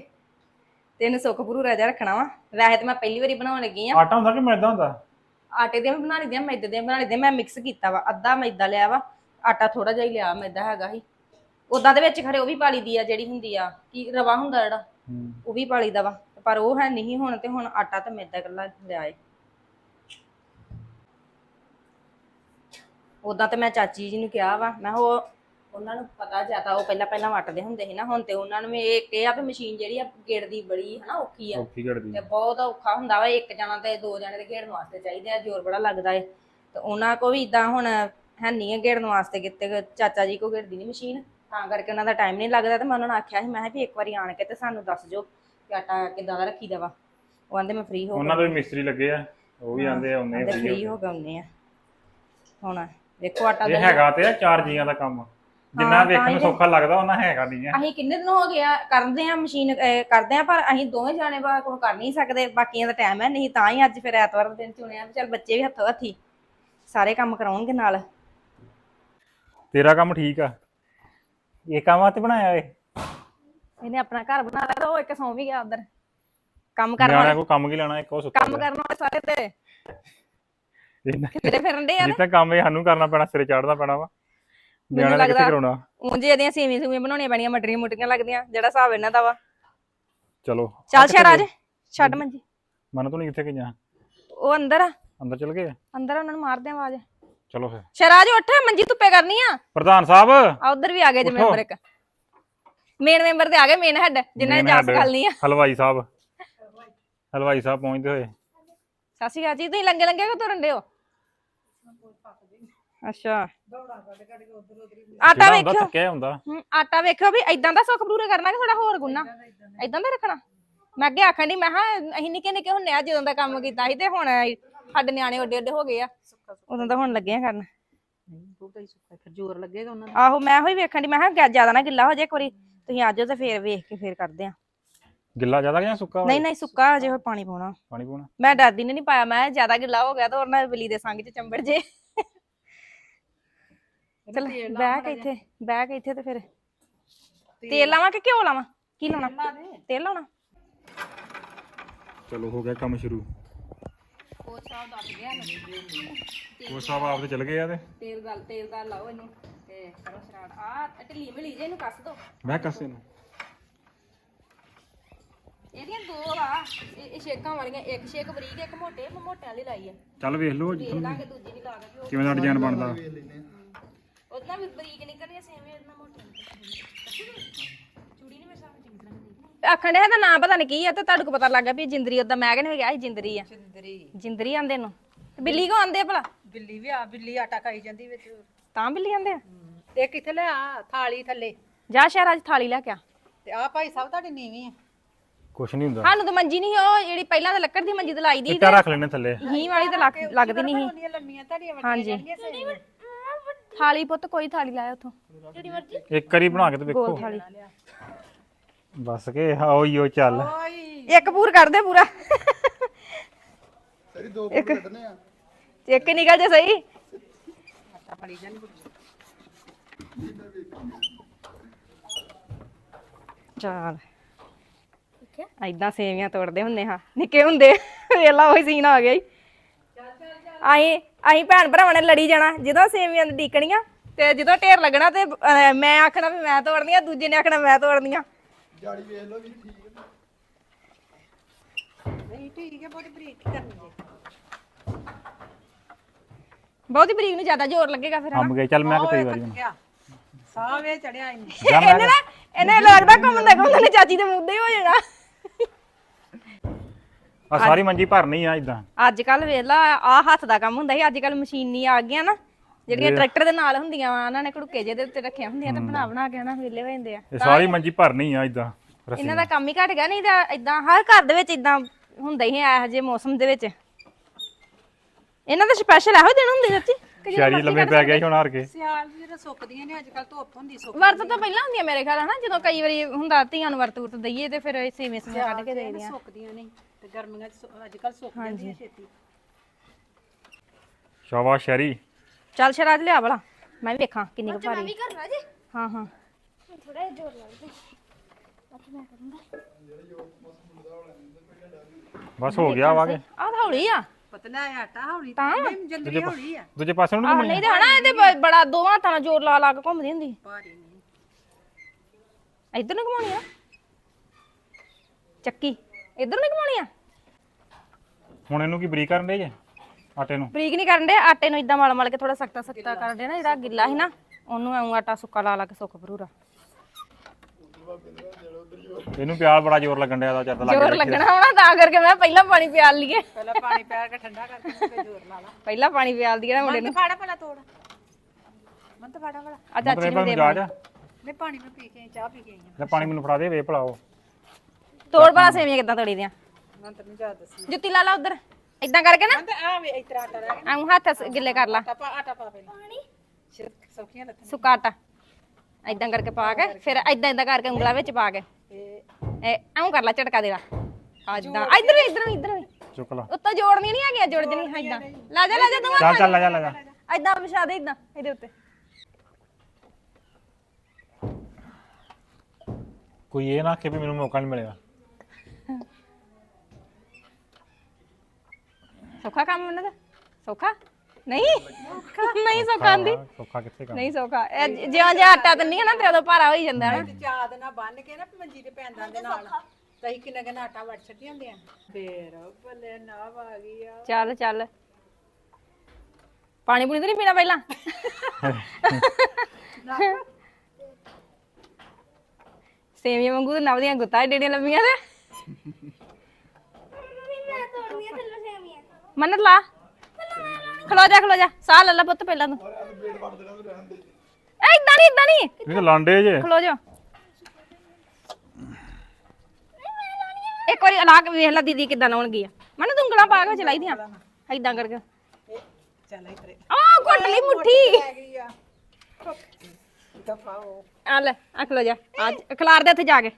ਤੇ ਇਹਨੂੰ ਸੁੱਕ ਭਰੂਰਾ ਜਿਹਾ ਰੱਖਣਾ ਵਾ। ਵੈਸੇ ਤੇ ਮੈਂ ਪਹਿਲੀ ਵਾਰੀ ਬਣਾਉਣ ਲੱਗੀ ਆ। ਆਟਾ ਹੁੰਦਾ ਕਿ ਮੈਦਾ ਹੁੰਦਾ? ਆਟੇ ਦੀਆਂ ਵੀ ਬਣਾ ਲਈਆਂ ਮੈਦੇ ਦੀਆਂ ਬਣਾ ਲਈਆਂ ਮੈਂ ਮਿਕਸ ਕੀਤਾ ਵਾ। ਅੱਧਾ ਮੈਦਾ ਲਿਆ ਵਾ। ਆਟਾ ਥੋੜਾ ਜਿਹਾ ਹੀ ਲਿਆ ਮੈਦਾ ਹੈਗਾ ਸੀ। ਉਦਾਂ ਦੇ ਵਿੱਚ ਖਰੇ ਉਹ ਵੀ ਪਾਲੀ ਦੀ ਆ ਜਿਹੜੀ ਹੁੰਦੀ ਆ ਕੀ ਰਵਾ ਹੁੰਦਾ ਜਿਹੜਾ? ਹੂੰ। ਉਹ ਵੀ ਪਾਲੀ ਦਾ ਵਾ ਪਰ ਉਹ ਹੈ ਨਹੀਂ ਹੁਣ ਤੇ ਹੁਣ ਆਟਾ ਤੇ ਮੈਦਾ ਇਕੱਲਾ ਲਿਆ ਏ। ਉਦਾਂ ਤੇ ਮੈਂ ਚਾਚੀ ਜੀ ਨੂੰ ਕਿਹਾ ਵਾ ਮੈਂ ਕਿਹਾ ਉਹ ਉਹਨਾਂ ਨੂੰ ਪਤਾ ਜ਼ਿਆਦਾ ਉਹ ਪਹਿਲਾਂ ਪਹਿਲਾਂ ਵੱਟਦੇ ਹੁੰਦੇ ਸੀ ਨਾ ਹੁਣ ਤੇ ਉਹਨਾਂ ਨੂੰ ਇਹ ਆ ਵੀ ਮਸ਼ੀਨ ਜਿਹੜੀ ਆ ਗੇੜਦੀ ਬੜੀ ਹਨਾ ਔਖੀ ਆ। ਔਖੀ ਘੜਦੀ ਤੇ ਬਹੁਤ ਔਖਾ ਹੁੰਦਾ ਵਾ ਇੱਕ ਜਣਾ ਤੇ ਦੋ ਜਣੇ ਦੇ ਘੇੜਨ ਵਾਸਤੇ ਚਾਹੀਦੇ ਆ ਜ਼ੋਰ ਬੜਾ ਲੱਗਦਾ ਏ। ਤੇ ਉਹਨਾਂ ਕੋ ਵੀ ਇਦਾਂ ਹੁਣ ਹੈ ਨਹੀਂ ਆ ਘੇੜਨ ਵਾਸਤੇ ਕਿਤੇ ਚਾਚਾ ਜੀ ਕੋ ਘੇੜਦੀ ਨਹੀਂ ਮਸ਼ੀਨ। ਤਾਂ ਕਰਕੇ ਉਹਨਾਂ ਦਾ ਟਾਈਮ ਨਹੀਂ ਲੱਗਦਾ ਤੇ ਮੈਂ ਉਹਨਾਂ ਨੂੰ ਆਖਿਆ ਸੀ ਮੈਂ ਕਿਹਾ ਵੀ ਇੱਕ ਵਾਰੀ ਆਣ ਕੇ ਤੇ ਸਾਨੂੰ ਦੱਸ ਦਿਓ ਕਿ ਆਟਾ ਕਿੱਦਾਂ ਦਾ ਰੱਖੀਦਾ ਵਾ। ਉਹ ਕਹਿੰਦੇ ਮੈਂ ਫ੍ਰੀ ਹੋ ਉਹਨਾਂ ਦੇ ਵੀ ਮਿਸਤਰੀ ਲੱਗੇ ਆ ਉਹ ਵੀ ਆਂਦੇ ਆ ਉਹਨੇ ਕਹਿੰਦੇ ਫ੍ਰੀ ਹੋ ਗਏ ਆ। ਹੁਣ ਦੇਖੋ ਆਟਾ ਇਹ ਹੈਗਾ ਤੇ ਆ ਚਾਰ ਜੀਆਂ ਦਾ ਕੰਮ। ਜਿੰਨਾ ਵੇਖਣ ਨੂੰ ਸੌਖਾ ਲੱਗਦਾ ਉਹਨਾਂ ਹੈਗਾ ਨਹੀਂ ਆ। ਅਸੀਂ ਕਿੰਨੇ ਦਿਨ ਹੋ ਗਿਆ ਕਰਦੇ ਆ ਮਸ਼ੀਨ ਕਰਦੇ ਆ ਪਰ ਅਸੀਂ ਦੋਵੇਂ ਜਾਣੇ ਬਾ ਕੁਝ ਕਰ ਨਹੀਂ ਸਕਦੇ ਬਾਕੀਆਂ ਦਾ ਟਾਈਮ ਹੈ ਨਹੀਂ ਤਾਂ ਹੀ ਅੱਜ ਫਿਰ ਐਤਵਾਰ ਦੇ ਦਿਨ ਚੁਣਿਆ ਚੱਲ ਬੱਚੇ ਵੀ ਹੱਥੋਂ ਹੱਥੀ ਸਾਰੇ ਕੰਮ ਕਰਾਉਣਗੇ ਨਾਲ। ਤੇਰਾ ਕੰਮ ਠੀਕ ਆ। ਇਹ ਕੰਮ ਆ ਤੇ ਬਣਾਇਆ ਏ ਇਹਨੇ ਆਪਣਾ ਘਰ ਬਣਾ ਲਿਆ ਤਾਂ ਉਹ ਇੱਕ ਸੌਂ ਵੀ ਗਿਆ ਉਧਰ। ਕੰਮ ਕਰਨ ਵਾਲੇ ਕੋ ਕੰਮ ਕੀ ਲੈਣਾ ਇੱਕ ਉਹ ਸੁੱਤਾ ਕੰਮ ਕਰਨ ਵਾਲੇ ਸਾਰੇ ਤੇ। ਕਿਤੇ ਫਿਰਨ ਦੇ ਆ ਜਿੱਦਾਂ ਕੰਮ ਇਹ ਸਾਨੂੰ ਕਰਨਾ ਪੈਣਾ ਸਿਰੇ ਚੜਨਾ ਪੈਣਾ ਵਾ। ਕਿੱਥੇ ਲੱਗਦਾ- ਕਰਾਉਣਾ? ਉਂਝ ਇਹਦੀਆਂ ਸੇਵੀਆਂ ਸੂਵੀਆਂ ਬਣਾਉਣੀਆਂ ਪੈਣੀਆਂ ਮਟਰੀਆਂ ਮੁਟਰੀਆਂ ਲੱਗਦੀਆਂ ਜਿਹੜਾ ਹਿਸਾਬ ਇਹਨਾਂ ਦਾ ਵਾ। ਚਲੋ ਚੱਲ ਸ਼ਹਿਰਾਜ ਛੱਡ ਮੰਜੀ। ਮਨ ਤੋਂ ਨਹੀਂ ਕਿੱਥੇ ਗਈਆਂ? ਉਹ ਅੰਦਰ ਆ। ਅੰਦਰ ਚਲ ਗਏ? ਅੰਦਰ ਉਹਨਾਂ ਨੂੰ ਮਾਰਦੇ ਆ ਆਵਾਜ਼। ਚਲੋ ਫਿਰ। ਸ਼ਹਿਰਾਜ ਉੱਠ। ਮੰਜੀ ਧੁੱਪੇ ਕਰਨੀ ਆ? ਪ੍ਰਧਾਨ ਸਾਹਿਬ। ਆ ਉਧਰ ਵੀ ਆ ਗਏ ਜੀ ਉੱਠੋ। ਮੈਂਬਰ ਇੱਕ। ਮੇਨ ਮੈਂਬਰ ਤੇ ਆ ਗਏ ਮੇਨ ਹੈਡ ਜਿਨ੍ਹਾਂ ਨੇ ਜਾਸ ਖਾਲਣੀ ਆ। ਹਲਵਾਈ ਸਾਹਿਬ। ਹਲਵਾਈ ਸਾਹਿਬ ਪਹੁੰਚਦੇ ਹੋਏ। ਸਤਿ ਸ਼੍ਰੀ ਅਕਾਲ ਜੀ ਤੁਸੀਂ ਲੰਗੇ ਲੰਗੇ ਕੋ ਤੁਰਨ ਦਿਓ ਅੱਛਾ। ਆਟਾ ਜਿਹੜਾ ਹੁੰਦਾ ਵੇਖਿਓ। ਥੱਕਿਆ ਹੁੰਦਾ। ਹਮ, ਆਟਾ ਵੇਖਿਓ ਵੀ ਇਦਾਂ ਦਾ ਸੁੱਖ ਪੂਰੇ ਕਰਨਾ ਕਿ ਥੋੜਾ ਹੋਰ ਗੁੰਨਾ। ਇਦਾਂ ਦਾ ਰੱਖਣਾ। ਮੈਂ ਅੱਗੇ ਆਖਣ ਦੀ ਮੈਂ ਹਾਂ ਅਸੀਂ ਨਿੱਕੇ ਨਿੱਕੇ ਹੁੰਨੇ ਆ ਜਦੋਂ ਦਾ ਕੰਮ ਕੀਤਾ ਸੀ ਤੇ ਹੁਣ ਸਾਡੇ ਨਿਆਣੇ ਓਡੇ ਓਡੇ ਹੋ ਗਏ ਆ। ਉਦੋਂ ਤਾਂ ਹੁਣ ਲੱਗੇ ਆ ਕਰਨ। ਨਹੀਂ ਬਹੁਤਾ ਹੀ ਸੁੱਕਾ ਫਿਰ ਜ਼ੋਰ ਲੱਗੇਗਾ ਉਹਨਾਂ ਨੂੰ। ਆਹੋ ਮੈਂ ਹੋਈ ਵੇਖਣ ਦੀ ਮੈਂ ਕਿਹਾ ਜ਼ਿਆਦਾ ਨਾ ਗਿੱਲਾ ਹੋ ਜਾਏ ਇੱਕ ਵਾਰੀ ਤੁਸੀਂ ਆ ਜਾਓ ਤੇ ਫੇਰ ਵੇਖ ਕੇ ਫੇਰ ਕਰਦੇ ਆ। ਗਿੱਲਾ ਜ਼ਿਆਦਾ ਜਾਂ ਸੁੱਕਾ? ਨਹੀਂ ਨਹੀਂ ਸੁੱਕਾ ਅਜੇ ਹੋਰ ਪਾਣੀ ਪਾਉਣਾ। ਪਾਣੀ ਪੂਣਾ? ਮੈਂ ਡਰਦੀ ਨੇ ਨਹੀਂ ਪਾਇਆ ਮੈਂ ਜ਼ਿਆਦਾ ਗਿੱਲਾ ਹੋ ਗਿਆ ਤਾਂ ਉਹਨਾਂ ਬਲੀ ਦੇ ਸੰਗ ਚ ਚੰਬੜ ਜੇ। ਚਲ ਬਹਿ ਕੇ ਇੱਥੇ ਬਹਿ ਕੇ ਇੱਥੇ ਤੇ ਫਿਰ। ਤੇਲ ਲਾਵਾਂ ਕਿ ਘਿਓ ਲਾਵਾਂ? ਕੀ ਲਾਉਣਾ? ਤੇਲ ਲਾਉਣਾ? ਚਲੋ ਹੋ ਗਿਆ ਕੰਮ ਸ਼ੁਰੂ। ਉਹ ਸਾਹਿਬ ਦੱਸ ਗਿਆ ਉਹ ਸਾਹਿਬ ਆਪ ਤੇ ਚਲ ਗਏ ਆ ਤੇ। ਤੇਲ ਗੱਲ ਤੇਲ ਦਾ ਲਾਓ ਇਹਨੂੰ ਤੇ ਕਰੋ ਸਟਾਰਟ ਆ ਢਿੱਲੀ ਮਿਲੀ ਜੇ ਇਹਨੂੰ ਕੱਸ ਦੋ। ਮੈਂ ਕੱਸੇ ਨੂੰ ਇਹਦੀਆਂ ਦੋ ਆ। ਇਹ ਛੇਕਾਂ ਵਾਲੀਆਂ ਇੱਕ ਛੇਕ ਬਰੀਕ ਇੱਕ ਮੋਟੇ। ਮੈਂ ਮੋਟੇ ਵਾਲੀ ਲਾਈ ਆ। ਚੱਲ ਵੇਖ ਲਓ ਦੂਜੀ ਵੀ ਲਾ ਕੇ ਵੀ ਕਿਵੇਂ ਦਾ ਡਿਜ਼ਾਈਨ ਬਣਦਾ। ਉਹ ਉਹਦੇ ਨਾਲ ਵੀ ਬਰੀਕ ਮੋਟੇ ਨਿਕਲਣੀ ਚੂੜੀ ਨਹੀਂ ਮੇਰੇ ਸਾਹਮਣੇ ਚੰਗੀ ਤਰ੍ਹਾਂ ਦੇਖਣੀ ਆਖਣ ਡਿਆ ਇਹਦਾ ਨਾਂ ਪਤਾ ਨਹੀਂ ਕੀ ਆ ਤੇ ਤੁਹਾਡੇ ਕੋ ਪਤਾ ਲੱਗ ਗਿਆ ਵੀ ਇਹ ਜਿੰਦਰੀ ਉਹਦਾ ਮੈਂ ਕਹਿੰਦੇ ਗਿਆ ਸੀ ਜਿੰਦਰੀ ਆ। ਜਿੰਦਰੀ। ਜਿੰਦਰੀ ਆਂਦੇ ਨੂੰ। ਤੇ ਬਿੱਲੀ ਕੋ ਆਂਦੇ ਆ ਭਲਾ? ਬਿੱਲੀ ਵੀ ਆ ਬਿੱਲੀ ਆਟਾ ਖਾਈ ਜਾਂਦੀ ਵਿੱਚ। ਤਾਂ ਬਿੱਲੀ ਆਂਦੇ ਆ? ਤੇ ਕਿੱਥੇ ਲੈ ਆ ਥਾਲੀ ਥੱਲੇ। ਜਾ ਸ਼ਹਿਰ ਅੱਜ ਥਾਲੀ ਲੈ ਕੇ ਆ। ਤੇ ਆ ਭਾਈ ਸਾਹਿਬ ਤੁਹਾਡੀ ਨੀਵੀਂ ਆ। ਕੁਛ ਨਹੀਂ ਹੁੰਦਾ। ਸਾਨੂੰ ਤਾਂ ਮੰਜੀ ਨਹੀਂ ਉਹ ਜਿਹੜੀ ਪਹਿਲਾਂ ਤਾਂ ਲੱਕੜ ਦੀ ਮੰਜੀ ਤੇ ਲਾਈ ਦੀ ਇੱਟਾਂ ਰੱਖ ਲੈਣੇ ਥੱਲੇ। ਹੀ ਵਾਲੀ ਤਾਂ ਲੱਗ- ਲੱਗਦੀ ਨਹੀਂ ਸੀ। ਉਹਦੀਆਂ ਲੰਮੀਆਂ ਤੁਹਾਡੀਆਂ ਹਾਂਜੀ। ਥਾਲੀ ਪੁੱਤ ਕੋਈ ਥਾਲੀ ਲਾਇਆ ਉਥੋਂ। ਇੱਕ ਵਾਰੀ ਬਣਾ ਕੇ ਤੇ ਵੇਖੋ। ਗੋਲ ਥਾਲੀ। ਬਸ ਕੇ ਆਓ ਚੱਲ। ਓਏ। ਇੱਕ ਪੂਰ ਕਰ ਦੇ ਪੂਰਾ। ਤੇਰੀ ਦੋ ਫੁੱਟ ਕੱਢਨੇ ਆ। ਇੱਕ ਹੀ ਨਿਕਲ ਜੇ ਸਹੀ। ਚਾਲ। ਐਦਾਂ ਸੇਵੀਆਂ ਤੋੜਦੇ ਹੁੰਦੇ ਹਾਂ। ਨਿੱਕੇ ਹੁੰਦੇ। ਵੇਲਾ ਉਹੀ ਸੀਨ ਆ ਗਿਆ ਈ। ਅਸੀਂ ਅਸੀਂ ਭੈਣ ਭਰਾਵਾਂ ਨੇ ਲੜੀ ਜਾਣਾ। ਜਦੋਂ ਸੇਵੀਆਂ ਦੀ ਡੀਕਣੀਆਂ ਤੇ ਜਦੋਂ ਢੇਰ ਲੱਗਣਾ ਤੇ ਅਹ, ਮੈਂ ਆਖਣਾ ਵੀ ਮੈਂ ਤੋੜਨੀਆਂ ਦੂਜੇ ਨੇ ਆਖਣਾ ਮੈਂ ਤੋੜਨੀਆਂ ਜਾੜੀ ਵੇਖ ਲਓ ਵੀ ਠੀਕ ਹੈ। ਨਹੀਂ ਠੀਕ ਹੈ ਬਹੁਤ ਬਰੀਕ ਕਰਨੀ ਜੇ ਬਹੁਤੀ ਬਰੀਕ ਨੂੰ ਜ਼ਿਆਦਾ ਜ਼ੋਰ ਲੱਗੇਗਾ ਫਿਰ ਹਨਾ? ਅੰਬ ਗਏ ਚੱਲ ਮੈਂ ਕਿ ਤੇਰੀ ਵਾਰੀ ਹੁਣ। ਸਾਵੇ ਚੜਿਆ ਇਹਨੂੰ ਜਾ ਮੈਂ ਇਹਨੇ ਨਾ ਇਹਨੇ ਲੱਗਦਾ ਘੁੰਮਦਾ ਘੁੰਮਦਾ ਨੇ ਚਾਚੀ ਦੇ ਮੁੱਦੇ ਹੋ ਜਾਣਾ। ਆ ਸਾਰੀ ਮੰਜੀ ਭਰਨੀ ਆ ਇਦਾਂ ਅੱਜ ਕੱਲ ਵੇਲਾ ਆ ਹੱਥ ਦਾ ਕੰਮ ਹੁੰਦਾ ਸੀ ਅੱਜ ਕੱਲ ਮਸ਼ੀਨੀ ਆ ਗਈਆਂ ਨਾ। ਜਿਹੜੀਆਂ ਟਰੈਕਟਰ ਦੇ ਨਾਲ ਹੁੰਦੀਆਂ ਵਾ ਉਹਨਾਂ ਨੇ ਘੜੁੱਕੇ ਜਿਹੇ ਦੇ ਉੱਤੇ ਰੱਖੀਆਂ ਹੁੰਦੀਆਂ ਤੇ ਬਣਾ ਬਣਾ ਕੇ ਨਾ ਵੇਲੇ ਹੋ ਜਾਂਦੇ ਆ। ਇਹ ਸਾਰੀ ਮੰਜੀ ਭਰਨੀ ਆ ਇਦਾਂ ਰੱਸੀ ਇਹਨਾਂ ਦਾ ਕੰਮ ਹੀ ਘਟ ਗਿਆ ਨਹੀਂ ਤਾਂ ਇਦਾਂ ਹਰ ਘਰ ਦੇ ਵਿੱਚ ਇਦਾਂ ਹੁੰਦਾ ਹੀ ਹੈ ਇਹੋ ਜਿਹੇ ਮੌਸਮ ਦੇ ਵਿੱਚ। ਇਹਨਾਂ ਦਾ ਸਪੈਸ਼ਲ ਇਹੋ ਦਿਨ ਹੁੰਦੇ ਸੱਚੀ। ਕਿ ਜਦੋਂ ਲੰਮੇ ਪੈ ਗਿਆ ਸੀ ਹੁਣ ਹਾਰ ਕੇ। ਸਿਆਲ ਵੀ ਜਿਹੜਾ ਸੁੱਕਦੀਆਂ ਨੇ ਅੱਜ ਕੱਲ ਧੁੱਪ ਹੁੰਦੀ ਸੁੱਕ ਵਰਤ ਤੋਂ ਪਹਿਲਾਂ ਹੁੰਦੀਆਂ ਮੇਰੇ ਖਿਆਲ ਹਨਾ? ਜਦੋਂ ਕਈ ਵਾਰੀ ਹੁੰਦਾ ਧੀਆਂ ਨੂੰ ਵਰਤ ਵਰਤ ਦਈਏ ਤੇ ਫਿਰ ਸੇਵੇਂ ਸੇਵੇਂ ਕੱਢ ਕੇ ਦੇ ਦੀਆਂ ਸੁੱਕਦੀਆਂ ਨਹੀਂ ਤੇ ਗਰਮੀਆਂ ਚ ਸੁ- ਅੱਜ ਕੱਲ ਸੁੱਕ ਜਾਂਦੀਆਂ ਛੇਤੀ। ਸ਼ਾਬਾਸ਼ ਸ਼ੈਰੀ ਚੱਲ ਸ਼ਰਾਜ ਲਿਆ ਭਲਾ ਮੈਂ ਵੀ ਵੇਖਾਂ ਕਿੰਨੀ ਕੁ ਭਾਰੀ। ਕਰਨਾ ਜੀ ਹਾਂ ਹਾਂ। ਥੋੜਾ ਜੋਰ ਲਾ ਦੇ ਬਾਕੀ ਮੈਂ ਕਰੂੰਗਾ। ਬਸ ਹੋ ਗਿਆ ਵਾਗੇ। ਆਹ ਤਾਂ ਹੌਲੀ ਆ। ਪਤਲਾ ਹੈ ਆਟਾ ਹੌਲੀ ਤਾਂ? ਜੰਦਰੀ ਹੌਲੀ ਆ। ਦੂਜੇ ਪਾਸੇ ਨੂੰ ਆਹ ਨਹੀਂ ਤੇ ਹਨਾ ਇਹਦੇ ਬ- ਬੜਾ ਦੋਵਾਂ ਹੱਥਾਂ ਨਾਲ ਜ਼ੋਰ ਲਾ ਲਾ ਕੇ ਘੁੰਮਦੀ ਹੁੰਦੀ। ਭਾਰੀ ਨਹੀਂ। ਇੱਧਰ ਨੂੰ ਘੁਮਾਉਣੀ ਆ? ਚੱਕੀ ਇੱਧਰ ਨੂੰ ਘੁਮਾਉਣੀ ਆ? ਹੁਣ ਇਹਨੂੰ ਕੀ ਬਰੀਕ ਕਰਨ ਦੇ ਜੇ? ਆਟੇ ਨੂੰ। ਬਰੀਕ ਨਹੀਂ ਕਰਨ ਦੇ ਆਟੇ ਨੂੰ ਇਦਾਂ ਮਲ ਮਲ ਕੇ ਥੋੜਾ ਸਖਤਾ ਸਖਤਾ ਕਰਨ ਦੇ ਨਾ ਜਿਹੜਾ ਗਿੱਲਾ ਸੀ ਨਾ ਉਹਨੂੰ ਐਉਂ ਆਟਾ ਸੁੱਕਾ ਲਾ ਲਾ ਕੇ ਸੁੱਕ ਭਰੂਰਾ। ਇਹਨੂੰ ਪਿਆਲ ਬੜਾ ਜ਼ੋਰ ਲੱਗਣ ਡਿਆ ਦਾ ਚੱਦ ਲੱਗ ਜ਼ੋਰ ਲੱਗਣਾ ਹੋਣਾ ਤਾਂ ਕਰਕੇ ਮੈਂ ਪਹਿਲਾਂ ਪਾਣੀ ਪਿਆਲ ਲਈਏ। ਪਹਿਲਾਂ ਪਾਣੀ ਪਿਆ ਕੇ ਠੰਡਾ ਕਰਕੇ ਜ਼ੋਰ ਲਾ ਲਾ। ਪਹਿਲਾਂ ਪਾਣੀ ਪਿਆਲ ਦਈਏ ਨਾ ਮੁੰਡੇ ਨੂੰ। ਫਾੜਾ ਭਲਾ ਤੋੜ। ਮਨ ਤਾਂ ਫਾੜਾ ਭਲਾ। ਆ ਚਾਚੀ ਮਤਲਬ ਨੂੰ ਦੇ ਇਹਨੂੰ ਜਾ ਜਾ। ਨਹੀਂ ਪਾਣੀ ਮੈਂ ਪੀ ਕੇ ਆਈ, ਚਾਹ ਪੀ ਕੇ ਆਈ ਲੈ ਪਾਣੀ ਮੈਨੂੰ ਫੜਾ ਦੇ ਵੇ ਭਲਾਓ ਤੋੜ ਬੜਾ ਸੇਵੀਆਂ ਕਿੱਦਾਂ ਤੋੜੀ ਦੀਆਂ ਮੈਂ ਤਾਂ ਨਹੀਂ ਜਾ ਦੱਸੀ। ਜੁੱਤੀ ਲਾ ਲਾ ਉਧਰ। ਇਦਾਂ ਕਰਕੇ ਨਾ। ਤਾਂ ਆ ਵੇ ਇਸ ਤਰ੍ਹਾਂ ਆਟਾ ਰਹਿ ਗਿਆ। ਐਉਂ ਹੱਥ ਸ- ਗਿੱਲੇ ਕਰ ਲਾ। ਆਟਾ ਪਾ ਆਟਾ ਪਾ ਪਹਿਲਾਂ। ਪਾਣੀ। ਸੌਖੀਆਂ ਲੱਥਾਂ ਸੁੱਕਾ ਆਟਾ। ਇਦਾਂ ਕਰਕੇ ਪਾ ਕੇ ਫਿਰ ਇਦਾਂ ਇਦਾਂ ਕਰਕੇ ਉਂਗਲਾਂ ਵਿੱਚ ਪਾ ਕੇ। ਤੇ ਇਹ ਐਉਂ ਕਰ ਲਾ ਝਟਕਾ ਦੇਣਾ ਇਦਾਂ ਇਧਰ ਵੀ ਇਧਰ ਵੀ ਇਧਰ ਵੀ। ਚੁੱਕ ਲਾ। ਉੱਤੋਂ ਜੋੜਨੀ ਨਹੀਂ ਹੈਗੀਆਂ ਜੁੜ ਜਣੀ ਇਦਾਂ ਲਾ ਜਾ ਲਾ ਜਾ ਦੋਵਾਂ ਚੱਲ ਚੱਲ ਲੈ ਜਾ ਲੈ ਜਾ। ਇਦਾਂ ਵਿਛਾ ਦੇ ਇਦਾਂ ਇਹਦੇ ਉੱਤੇ। ਕੋਈ ਇਹ ਨਾ ਕਿ ਵੀ ਮੈਨੂੰ ਮੌਕਾ ਨਹੀਂ ਮਿਲਿਆ ਸੌਖਾ ਕੰਮ ਉਹਨਾਂ ਦਾ? ਸੌਖਾ? ਨਹੀਂ? ਨਹੀਂ ਸੌਖਾ ਆਂਦੀ। ਸੌਖਾ ਕਿੱਥੇ ਕੰਮ ਨਹੀਂ ਸੌਖਾ। ਜਿਉਂ ਜਿਹਾ ਆਟਾ ਤੰਨੀ ਹੈ ਨਾ ਤੇ ਉਦੋਂ ਭਾਰਾ ਹੋਈ ਜਾਂਦਾ ਨਾ। ਤੇ ਚਾਦ ਨਾਲ ਬੰਨ ਕੇ ਨਾ ਮੰਜੀ ਦੇ ਪੈਂਦਾਂ ਦੇ ਨਾਲ। ਤਹੀਂ ਕਿੰਨਾ ਕਿੰਨਾ ਆਟਾ ਵੱਟ ਛੱਡੀ ਹੁੰਦੇ ਆ। ਫੇਰ ਬੱਲੇ ਨਾਵ ਆ ਗਈ ਆ। ਚੱਲ ਚੱਲ। ਪਾਣੀ ਪੂਣੀ ਤਾਂ ਨਹੀਂ ਪੀਣਾ ਪਹਿਲਾਂ? ਸੇਵੀਆਂ ਵਾਂਗੂ ਤੇ ਨਵਦੀਆਂ ਗੁੱਤਾਂ ਡੇੜੀਆਂ ਲੰਮੀਆਂ ਤੇ ਮੰਨਤ ਲਾ। ਖਲੋ ਜਾ ਖਲੋ ਜਾ। ਸਾਹ ਲੈ ਲੈ ਪੁੱਤ ਪਹਿਲਾਂ ਤੂੰ। ਐ ਇਦਾਂ ਨਹੀਂ ਇਦਾਂ ਨਹੀਂ ਇਹ ਤਾਂ ਲਾਂਡੇ ਜੇ। ਖਲੋ ਜਾ। ਇੱਕ ਵਾਰੀ ਅਲਾਕ ਵੇਖ ਲੈ ਦੀਦੀ ਕਿਦਾਂ ਲਾਉਣਗੀ ਆ। ਮੈਨੂੰ ਉਂਗਲਾਂ ਪਾ ਕੇ ਚਲਾਈ ਦੀਆਂ। ਐਦਾਂ ਕਰਕੇ। ਚੱਲ ਇਤਰੇ ਆ ਘੁੱਟ ਲਈ ਮੁੱਠੀ। ਆ ਆ ਆ ਲੈ ਆ ਖਲੋ ਜਾ। ਅੱਜ ਖਲਾਰ ਦੇ ਉੱਥੇ ਜਾ ਕੇ।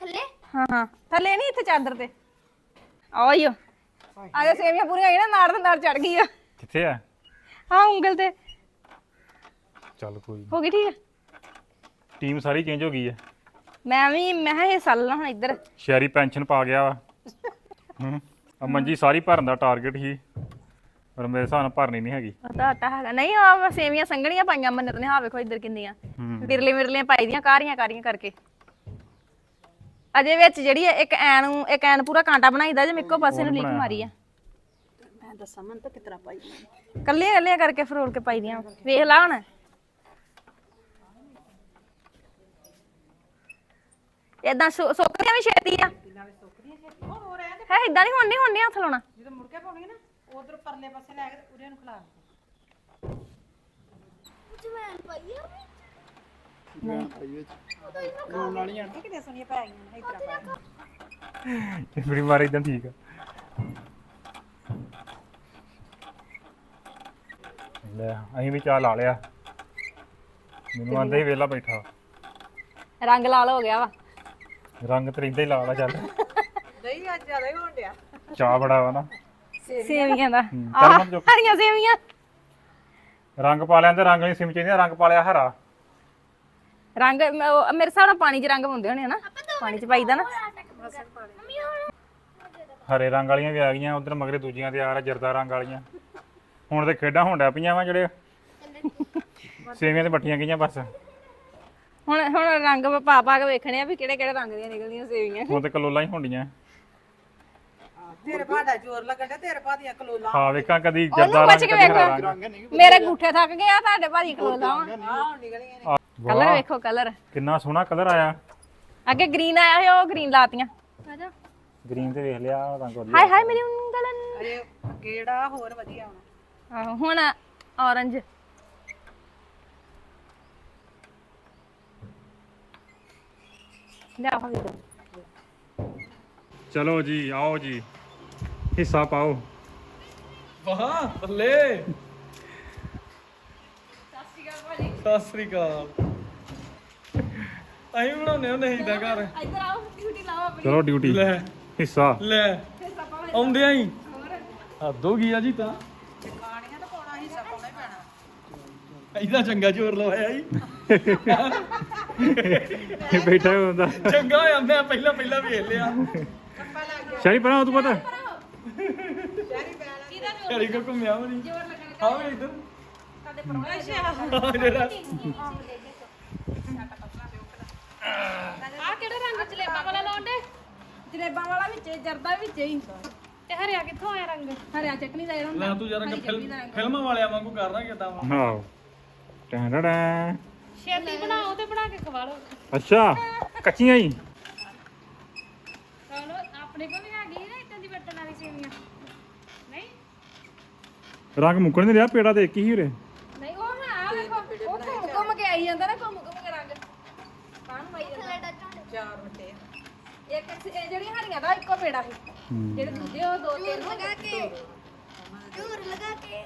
ਥੱਲੇ? ਹਾਂ ਹਾਂ। ਥੱਲੇ ਨਹੀਂ ਇੱਥੇ ਚਾਦਰ ਤੇ। ਆਇਓ ਆ ਜਾ ਸੇਵੀਆਂ ਪੂਰੀਆਂ ਹੋਈਆਂ ਨਾ ਨਾੜ ਦੇ ਨਾੜ ਚੜ ਗਈ ਆ। ਕਿੱਥੇ ਆ? ਹਾਂ ਉਂਗਲ ਤੇ। ਚੱਲ ਕੋਈ ਨੀ। ਹੋ ਗਈ ਠੀਕ? ਹੈ ਟੀਮ ਸਾਰੀ ਚੇਂਜ ਹੋ ਗਈ ਹੈ ਮੈਂ ਵੀ ਮੈਂ ਕਿਹਾ ਇਹ ਸਾਲ ਹੁਣ ਇੱਧਰ। ਸ਼ਹਿਰੀ ਪੈਨਸ਼ਨ ਪਾ ਗਿਆ ਵਾ। ਹੂੰ ਆ ਮੰਜੀ ਸਾਰੀ ਭਰਨ ਦਾ ਟਾਰਗੇਟ ਸੀ। ਪਰ ਮੇਰੇ ਹਿਸਾਬ ਨਾਲ ਭਰਨੀ ਨਹੀਂ ਹੈਗੀ। ਪਤਾ ਆਟਾ ਹੈਗਾ। ਨਹੀਂ ਆ ਸੇਵੀਆਂ ਸੰਘਣੀਆਂ ਪਾਈਆਂ ਮੰਨਤ ਨੇ। ਹਾਂ ਵੇਖੋ ਇੱਧਰ ਕਿੰਨੀਆਂ। ਹੂੰ। ਬਿਰਲੇ ਬਿਰਲੇ ਪਾਈ ਦੀਆਂ ਕਾਰੀਆਂ ਕਾਰੀਆਂ ਕਰਕੇ। ਅਜੇ ਵਿੱਚ ਜਿਹੜੀ ਹੈ ਇੱਕ ਐਨ ਨੂੰ ਇੱਕ ਐਨ ਪੂਰਾ ਕਾਂਟਾ ਬਣਾਈਦਾ ਜੇ ਇੱਕੋ ਪਾਸੇ ਨੂੰ ਲੀਕ। ਮਾਰੀ ਆ। ਮੈਂ ਦੱਸਾਂ ਮਨ ਤਾਂ ਕਿਤਰਾ ਪਾਈ ਕੱਲੀਆਂ ਕੱਲੀਆਂ ਕਰਕੇ ਫਰੋਲ ਕੇ ਪਾਈ ਦੀਆਂ। ਵੇਖ ਲਾ ਹੁਣ। ਇਦਾਂ ਸੁੱਕਦੀਆਂ ਵੀ ਛੇਤੀ ਆ। ਹੈ ਇਦਾਂ ਨਹੀਂ ਹੁੰਦੀ ਹੁੰਦੀ ਹੱਥ ਲਾਉਣਾ। ਜਦੋਂ ਮੁੜ ਕੇ ਪਾਉਣੀ ਨਾ ਉਧਰ ਪਰਲੇ ਪਾਸੇ ਲੈ ਕੇ ਉਰੇ ਨੂੰ ਖਿਲਾ ਜਵੈਨ ਪਾਈ ਆ ਲੂਣ ਵਾਲੀਆਂ ਇਹ ਕਿਤੇ ਸੁਣੀਆਂ ਪੈ ਗਈਆਂ ਇਤਰਾ ਪਾਇਆ ਇਹ ਬੜੀ ਮਾਰ ਇਦਾਂ ਠੀਕ ਆ। ਲੈ ਅਸੀਂ ਵੀ ਚਾਹ ਲਾ ਲਿਆ। ਮੈਨੂੰ ਆਂਦਾ ਹੀ ਵੇਲਾ ਬੈਠਾ। ਰੰਗ ਲਾਲ ਹੋ ਗਿਆ ਵਾ। ਰੰਗ ਤੇ ਇਦਾਂ ਹੀ ਲਾ ਲਾ ਚੱਲ। ਦਹੀਂ ਅੱਜ ਜ਼ਿਆਦਾ ਹੀ ਹੋਣ ਡਿਆ। ਚਾਹ ਬੜਾ ਵਾ ਨਾ। ਸੇਵੀਆਂ ਦਾ। ਹੂੰ, ਆਹ ਚੱਲ ਮਤ ਚੁੱਕ। ਹਰੀਆਂ ਸੇਵੀਆਂ। ਰੰਗ ਪਾ ਲਿਆ ਤੇ ਰੰਗ ਨਹੀਂ ਸਿਮ ਚਾਹੀਦਾ ਰੰਗ ਪਾ ਲਿਆ ਹਰਾ। ਰੰਗ ਮ- ਉਹ ਮੇਰੇ ਹਿਸਾਬ ਨਾਲ ਪਾਣੀ 'ਚ ਰੰਗ ਪਾਉਂਦੇ ਹੋਣੇ ਹਨਾ ਪਾਣੀ 'ਚ ਪਾਈਦਾ ਨਾ। ਹਰੇ ਰੰਗ ਵਾਲੀਆਂ ਵੀ ਆ ਗਈਆਂ ਉਧਰ ਮਗਰੇ ਦੂਜੀਆਂ ਤੇ ਆ ਰਿਹਾ ਜਰਦਾ ਰੰਗ ਵਾਲੀਆਂ। ਹੁਣ ਤੇ ਖੇਡਾਂ ਹੋਣ ਡਿਆ ਪਈਆਂ ਵਾ ਜਿਹੜੇ। ਸੇਵੀਆਂ ਤੇ ਬੱਟੀਆਂ ਗਈਆਂ ਬਸ। ਹੁਣ ਹੁਣ ਰੰਗ ਪਾ ਪਾ ਕੇ ਵੇਖਣੇ ਆ ਵੀ ਕਿਹੜੇ ਕਿਹੜੇ ਰੰਗ ਦੀਆਂ ਨਿਕਲਦੀਆਂ ਸੇਵੀਆਂ। ਹੁਣ ਤੇ ਕਲੋਲਾਂ ਹੀ ਹੁੰਦੀਆਂ ਤੇਰੇ ਭਾਡਾ ਜ਼ੋਰ ਲੱਗਣ ਡਿਆ ਤੇਰੇ ਭਾ ਦੀਆਂ ਕਲੋਲਾਂ। ਹਾਂ ਵੇਖਾਂ ਕਦੀ ਉਹਨੂੰ ਜਰਦਾ ਪੁੱਛ ਰੰਗ ਕੇ ਕਦੀ ਹਰਾ ਵੇਖੋ। ਰੰਗ ਰੰਗ ਨਹੀਂ ਮੇਰੇ ਗੂਠੇ ਥੱਕ ਗਏ ਆ ਤੁਹਾਡੇ ਭਾਜੀ ਆਹ ਹੁਣ ਨਿਕਲੀਆਂ ਨੇ। ਕਲਰ ਵਾਹ, ਵੇਖੋ ਕਲਰ ਕਿੰਨਾ ਸੋਹਣਾ ਕਲਰ ਆਇਆ। ਅੱਗੇ ਗ੍ਰੀਨ ਆਇਆ ਉਹ ਗ੍ਰੀਨ ਲਾਤੀਆਂ। ਆਜਾ ਗ੍ਰੀਨ ਤੇ ਵੇਖ ਲਿਆ ਰੰਗ ਵਧੀਆ। ਹਾਏ ਹਾਏ ਮੇਰੀ ਉਂਗਲਨ ਅਰੇ ਕਿਹੜਾ ਹੋਰ ਵਧੀਆ ਹੋਣਾ। ਆਹੋ ਹੁਣ ਔਰੰਜ ਲੈ ਆਹ ਵੀ ਚਲੋ ਜੀ ਆਓ ਜੀ। ਹਿੱਸਾ ਪਾਓ। ਵਾਹ ਬੱਲੇ। ਸਤਿ ਸ੍ਰੀ ਅਕਾਲ। ਅਸੀਂ ਬਣਾਉਂਦੇ ਹੁੰਦੇ ਸੀ ਇਦਾਂ ਘਰ। ਇੱਧਰ ਆਓ ਡਿਊਟੀ ਲਾਓ ਚਲੋ ਡਿਊਟੀ ਲੈ। ਹਿੱਸਾ। ਲੈ। ਆਉਂਦਿਆਂ ਹੀ। ਹੱਦ ਹੋ ਗਈ ਆ ਜੀ ਤਾਂ। ਖਾਣੀਆਂ ਤਾਂ ਪਾਉਣਾ ਹਿੱਸਾ ਪਾਉਣਾ ਹੀ ਪੈਣਾ। ਇਹਦਾ ਚੰਗਾ ਜ਼ੋਰ ਲਵਾਇਆ ਜੀ। ਬੈਠਾ ਹੁੰਦਾ। ਚੰਗਾ ਹੋਇਆ ਮੈਂ ਪਹਿਲਾਂ ਪਹਿਲਾਂ ਵੇਖ ਲਿਆ। ਸ਼ਾਰੀ ਪਰਾਂ ਤੂੰ ਪਤਾ? ਘੜੀ ਕੋ ਘੁੰਮਿਆ ਵੀ ਨਹੀਂ ਹਾਂ ਵੀ ਇਧਰ। ਅੱਛਾ। ਜਿਹੜਾ ਆ ਕਿਹੜਾ ਰੰਗ ਜਲੇਬਾਂ ਵਾਲਾ ਲਾਉਂਦੇ ਜਲੇਬਾਂ ਵਾਲਾ ਵਿੱਚ ਜਰਦਾ ਵਿੱਚ ਹੀ। ਤੇ ਹਰਿਆ ਕਿੱਥੋਂ ਆਇਆ ਰੰਗ? ਹਰਿਆ ਚਟਨੀ ਦਾ ਜਿਹੜਾ ਲੈ ਤੂੰ ਜਰਾ ਫਿਲਮਾਂ ਵਾਲਿਆਂ ਵਾਂਗੂ ਕਰਨਾ ਕਿਦਾਂ ਵਾ। ਹਾਂ ਟੈਂਡੜਾ ਛੇਤੀ ਬਣਾਓ ਤੇ ਬਣਾ ਕੇ ਖਵਾ ਲਓ। ਅੱਛਾ ਕੱਚੀਆਂ ਹੀ। ਚਲੋ ਆਪਣੇ ਕੋਲ ਵੀ ਹੈਗੀ ਨਾ ਇਦਾਂ ਦੀ ਵਰਤਣ ਵਾਲੀ ਸੇਵੀਆਂ। ਨਹੀਂ? ਰੰਗ ਮੁੱਕਣ ਨਹੀਂ ਰਿਹਾ ਪੇੜਾ ਤੇ ਇੱਕ ਹੀ ਉਰੇ ਨਹੀਂ ਉਹ ਨਾ ਆ ਵੇਖੋ ਉਹ ਘੁੰਮ ਘੁੰਮ ਕੇ ਆਈ ਜਾਂਦਾ ਨਾ ਘੁੰਮ ਘੁੰਮ ਕੇ ਰੰਗ ਕਾਹਨੂੰ ਆਈ ਜਾਂਦਾ ਚਾਰ ਵੱਟੇ ਇੱਕ ਦਾ ਇੱਕੋ ਪੇੜਾ ਸੀ। ਜਿਹੜੇ ਦੂਜੇ ਉਹ ਦੋ ਤਿੰਨ ਲਗਾ ਕੇ ਦੂਰ ਲਗਾ ਕੇ।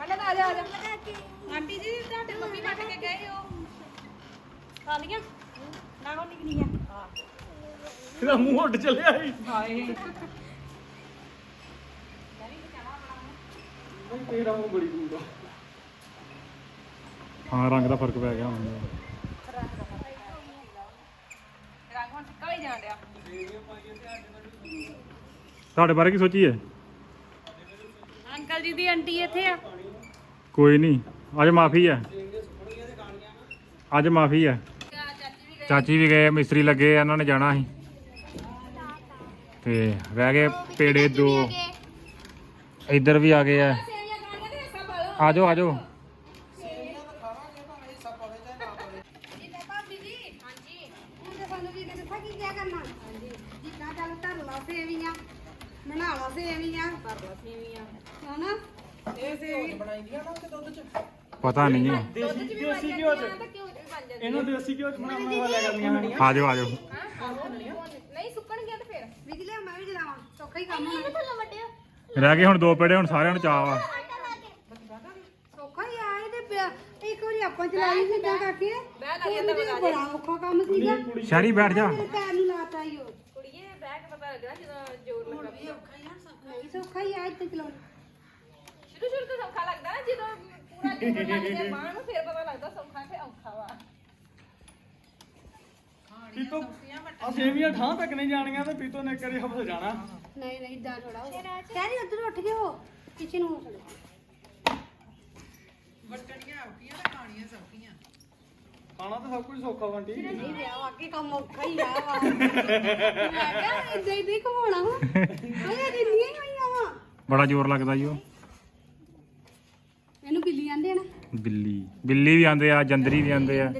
ਆ ਜਾ ਆ ਜਾ। ਲਗਾ ਕੇ। ਆਂਟੀ ਜੀ ਤੁਹਾਡੇ ਮੰਮੀ ਕੱਟ ਕੇ ਗਏ ਹੋ। ਖਾ ਲੀਆਂ ਨਾ ਹੋ। ਨਿਕਲੀਆਂ ਇਹਦਾ ਮੂੰਹ ਉੱਡ ਚੱਲਿਆ ਸੀ। ਤੇਰਾ ਮੂੰਹ ਬੜੀ ਦੂਰ ਆ। ਹਾਂ ਰੰਗ ਦਾ ਫ਼ਰਕ ਪੈ ਗਿਆ ਹੁਣ। ਰੰਗ ਹੁਣ ਫਿੱਕਾ ਹੀ ਜਾਣ ਡਿਆ। ਤੁਹਾਡੇ ਬਾਰੇ ਕੀ ਸੋਚੀਏ? ਅੰਕਲ ਜੀ ਦੀ ਆਂਟੀ ਇੱਥੇ ਆ। ਕੋਈ ਨਹੀਂ ਅੱਜ ਮਾਫੀ ਹੈ ਅੱਜ ਮਾਫੀ ਹੈ ਚਾਚੀ ਵੀ ਗਏ ਮਿਸਤਰੀ ਲੱਗੇ ਇਹਨਾਂ ਨੇ ਜਾਣਾ ਸੀ। ਤੇ ਰਹਿ ਗਏ ਪੇੜੇ ਦੋ। ਇੱਧਰ ਵੀ ਆ ਗਏ ਆ। ਆਜੋ ਆਜੋ ਭਾਬੀ ਜੀ ਹਾਂਜੀ ਹੁਣ ਤੇ ਸਾਨੂੰ ਵੀ ਦੱਸਾਂ ਕੀ ਕਿਆ ਕਰਨਾ ਪਤਾ ਨਹੀਂ ਹੈ ਦੇਸੀ ਦੇਸੀ ਘਿਓ ਚ ਇਹਨੂੰ ਦੇਸੀ ਘਿਓ ਚ ਬਣਾਉਣ ਵਾਲਾ ਕਰਨੀਆਂ ਆ ਜਾਓ ਆ ਜਾਓ ਨਹੀਂ ਸੁੱਕਣਗੀਆਂ ਤੇ ਫਿਰ। ਬਿਜਲੀ ਮੈਂ ਵੀ ਜਲਾਵਾਂ। ਸੌਖਾ ਹੀ ਕੰਮ ਹੋਣਾ ਥੱਲੇ ਵੱਡਿਓ ਰਹਿ ਗਏ ਹੁਣ ਦੋ ਪੇੜੇ ਹੁਣ ਸਾਰਿਆਂ ਨੂੰ ਚਾਹ ਵਾ। ਸੌਖਾ ਹੀ ਆ ਇਹਦੇ ਪਿਆ ਇੱਕ ਵਾਰੀ ਆਪਾਂ ਚਲਾਈ ਸੀ ਤਾਂ ਕਾਕੇ ਉਹਨੂੰ ਤੇ ਬੜਾ ਔਖਾ ਕੰਮ ਸੀਗਾ। ਸ਼ਹਿਰੀ ਬੈਠ ਜਾ। ਮੇਰੇ ਪੈਰ ਨੂੰ ਲਾਤਾ ਹੀ ਉਹ। ਕੁੜੀਏ ਬਹਿ ਕੇ ਪਤਾ ਲੱਗਣਾ ਜਦੋਂ ਜ਼ੋਰ ਲੱਗਾ। ਸੌਖਾ ਹੀ ਆ ਇੱਥੇ ਚਲਾਉਣੀ ਸ਼ੁਰੂ ਸ਼ੁਰੂ ਤੋਂ ਸੌਖਾ ਲੱਗਦਾ ਨਾ ਜਦੋਂ ਪੂਰਾ ਜ਼ੋਰ ਲੱਗ ਗਿਆ ਬਾਹ ਨੂੰ ਫਿਰ ਪਤਾ ਲੱਗਦਾ ਸੌਖਾ ਕਿ ਔਖਾ ਵਾ। ਪੀਤੋ ਆ ਸੇਵੀਆਂ ਠਾਂ ਤੱਕ ਨਹੀਂ ਜਾਣੀਆਂ ਤੇ ਪੀਤੋ ਨੇ ਕਰੀ ਹਫਸ ਜਾਣਾ। ਨਹੀਂ ਨਹੀਂ ਦਾ ਥੋੜਾ ਹੋ ਕਹਿ ਉਧਰ ਉੱਠ ਗਏ ਹੋ ਕਿਚਨ ਨੂੰ ਹੋ ਵੱਟਣੀਆਂ ਔਖੀਆਂ ਤੇ ਖਾਣੀਆਂ ਸੌਖੀਆਂ। ਖਾਣਾ ਤਾਂ ਸਭ ਕੁਝ ਸੌਖਾ ਬੰਟੀ ਨਹੀਂ ਵਿਆਹ ਵਾਕੇ ਕੰਮ ਔਖਾ ਹੀ ਆ। ਵਾ ਮੈਂ ਕਿਹਾ ਇਦਾਂ ਹੀ ਘਮਾਉਣਾ ਅਰੇ ਦਿੰਦੀਆਂ ਹੀ ਹੋਈਆਂ ਬੜਾ ਜ਼ੋਰ ਲੱਗਦਾ ਜੀ ਉਹ। ਇਹਨੂੰ ਬਿੱਲੀ ਆਂਦੇ ਆ ਨਾ? ਬਿੱਲੀ। ਬਿੱਲੀ ਵੀ ਆਂਦੇ ਆ ਜੰਦਰੀ ਵੀ ਆਂਦੇ ਆ।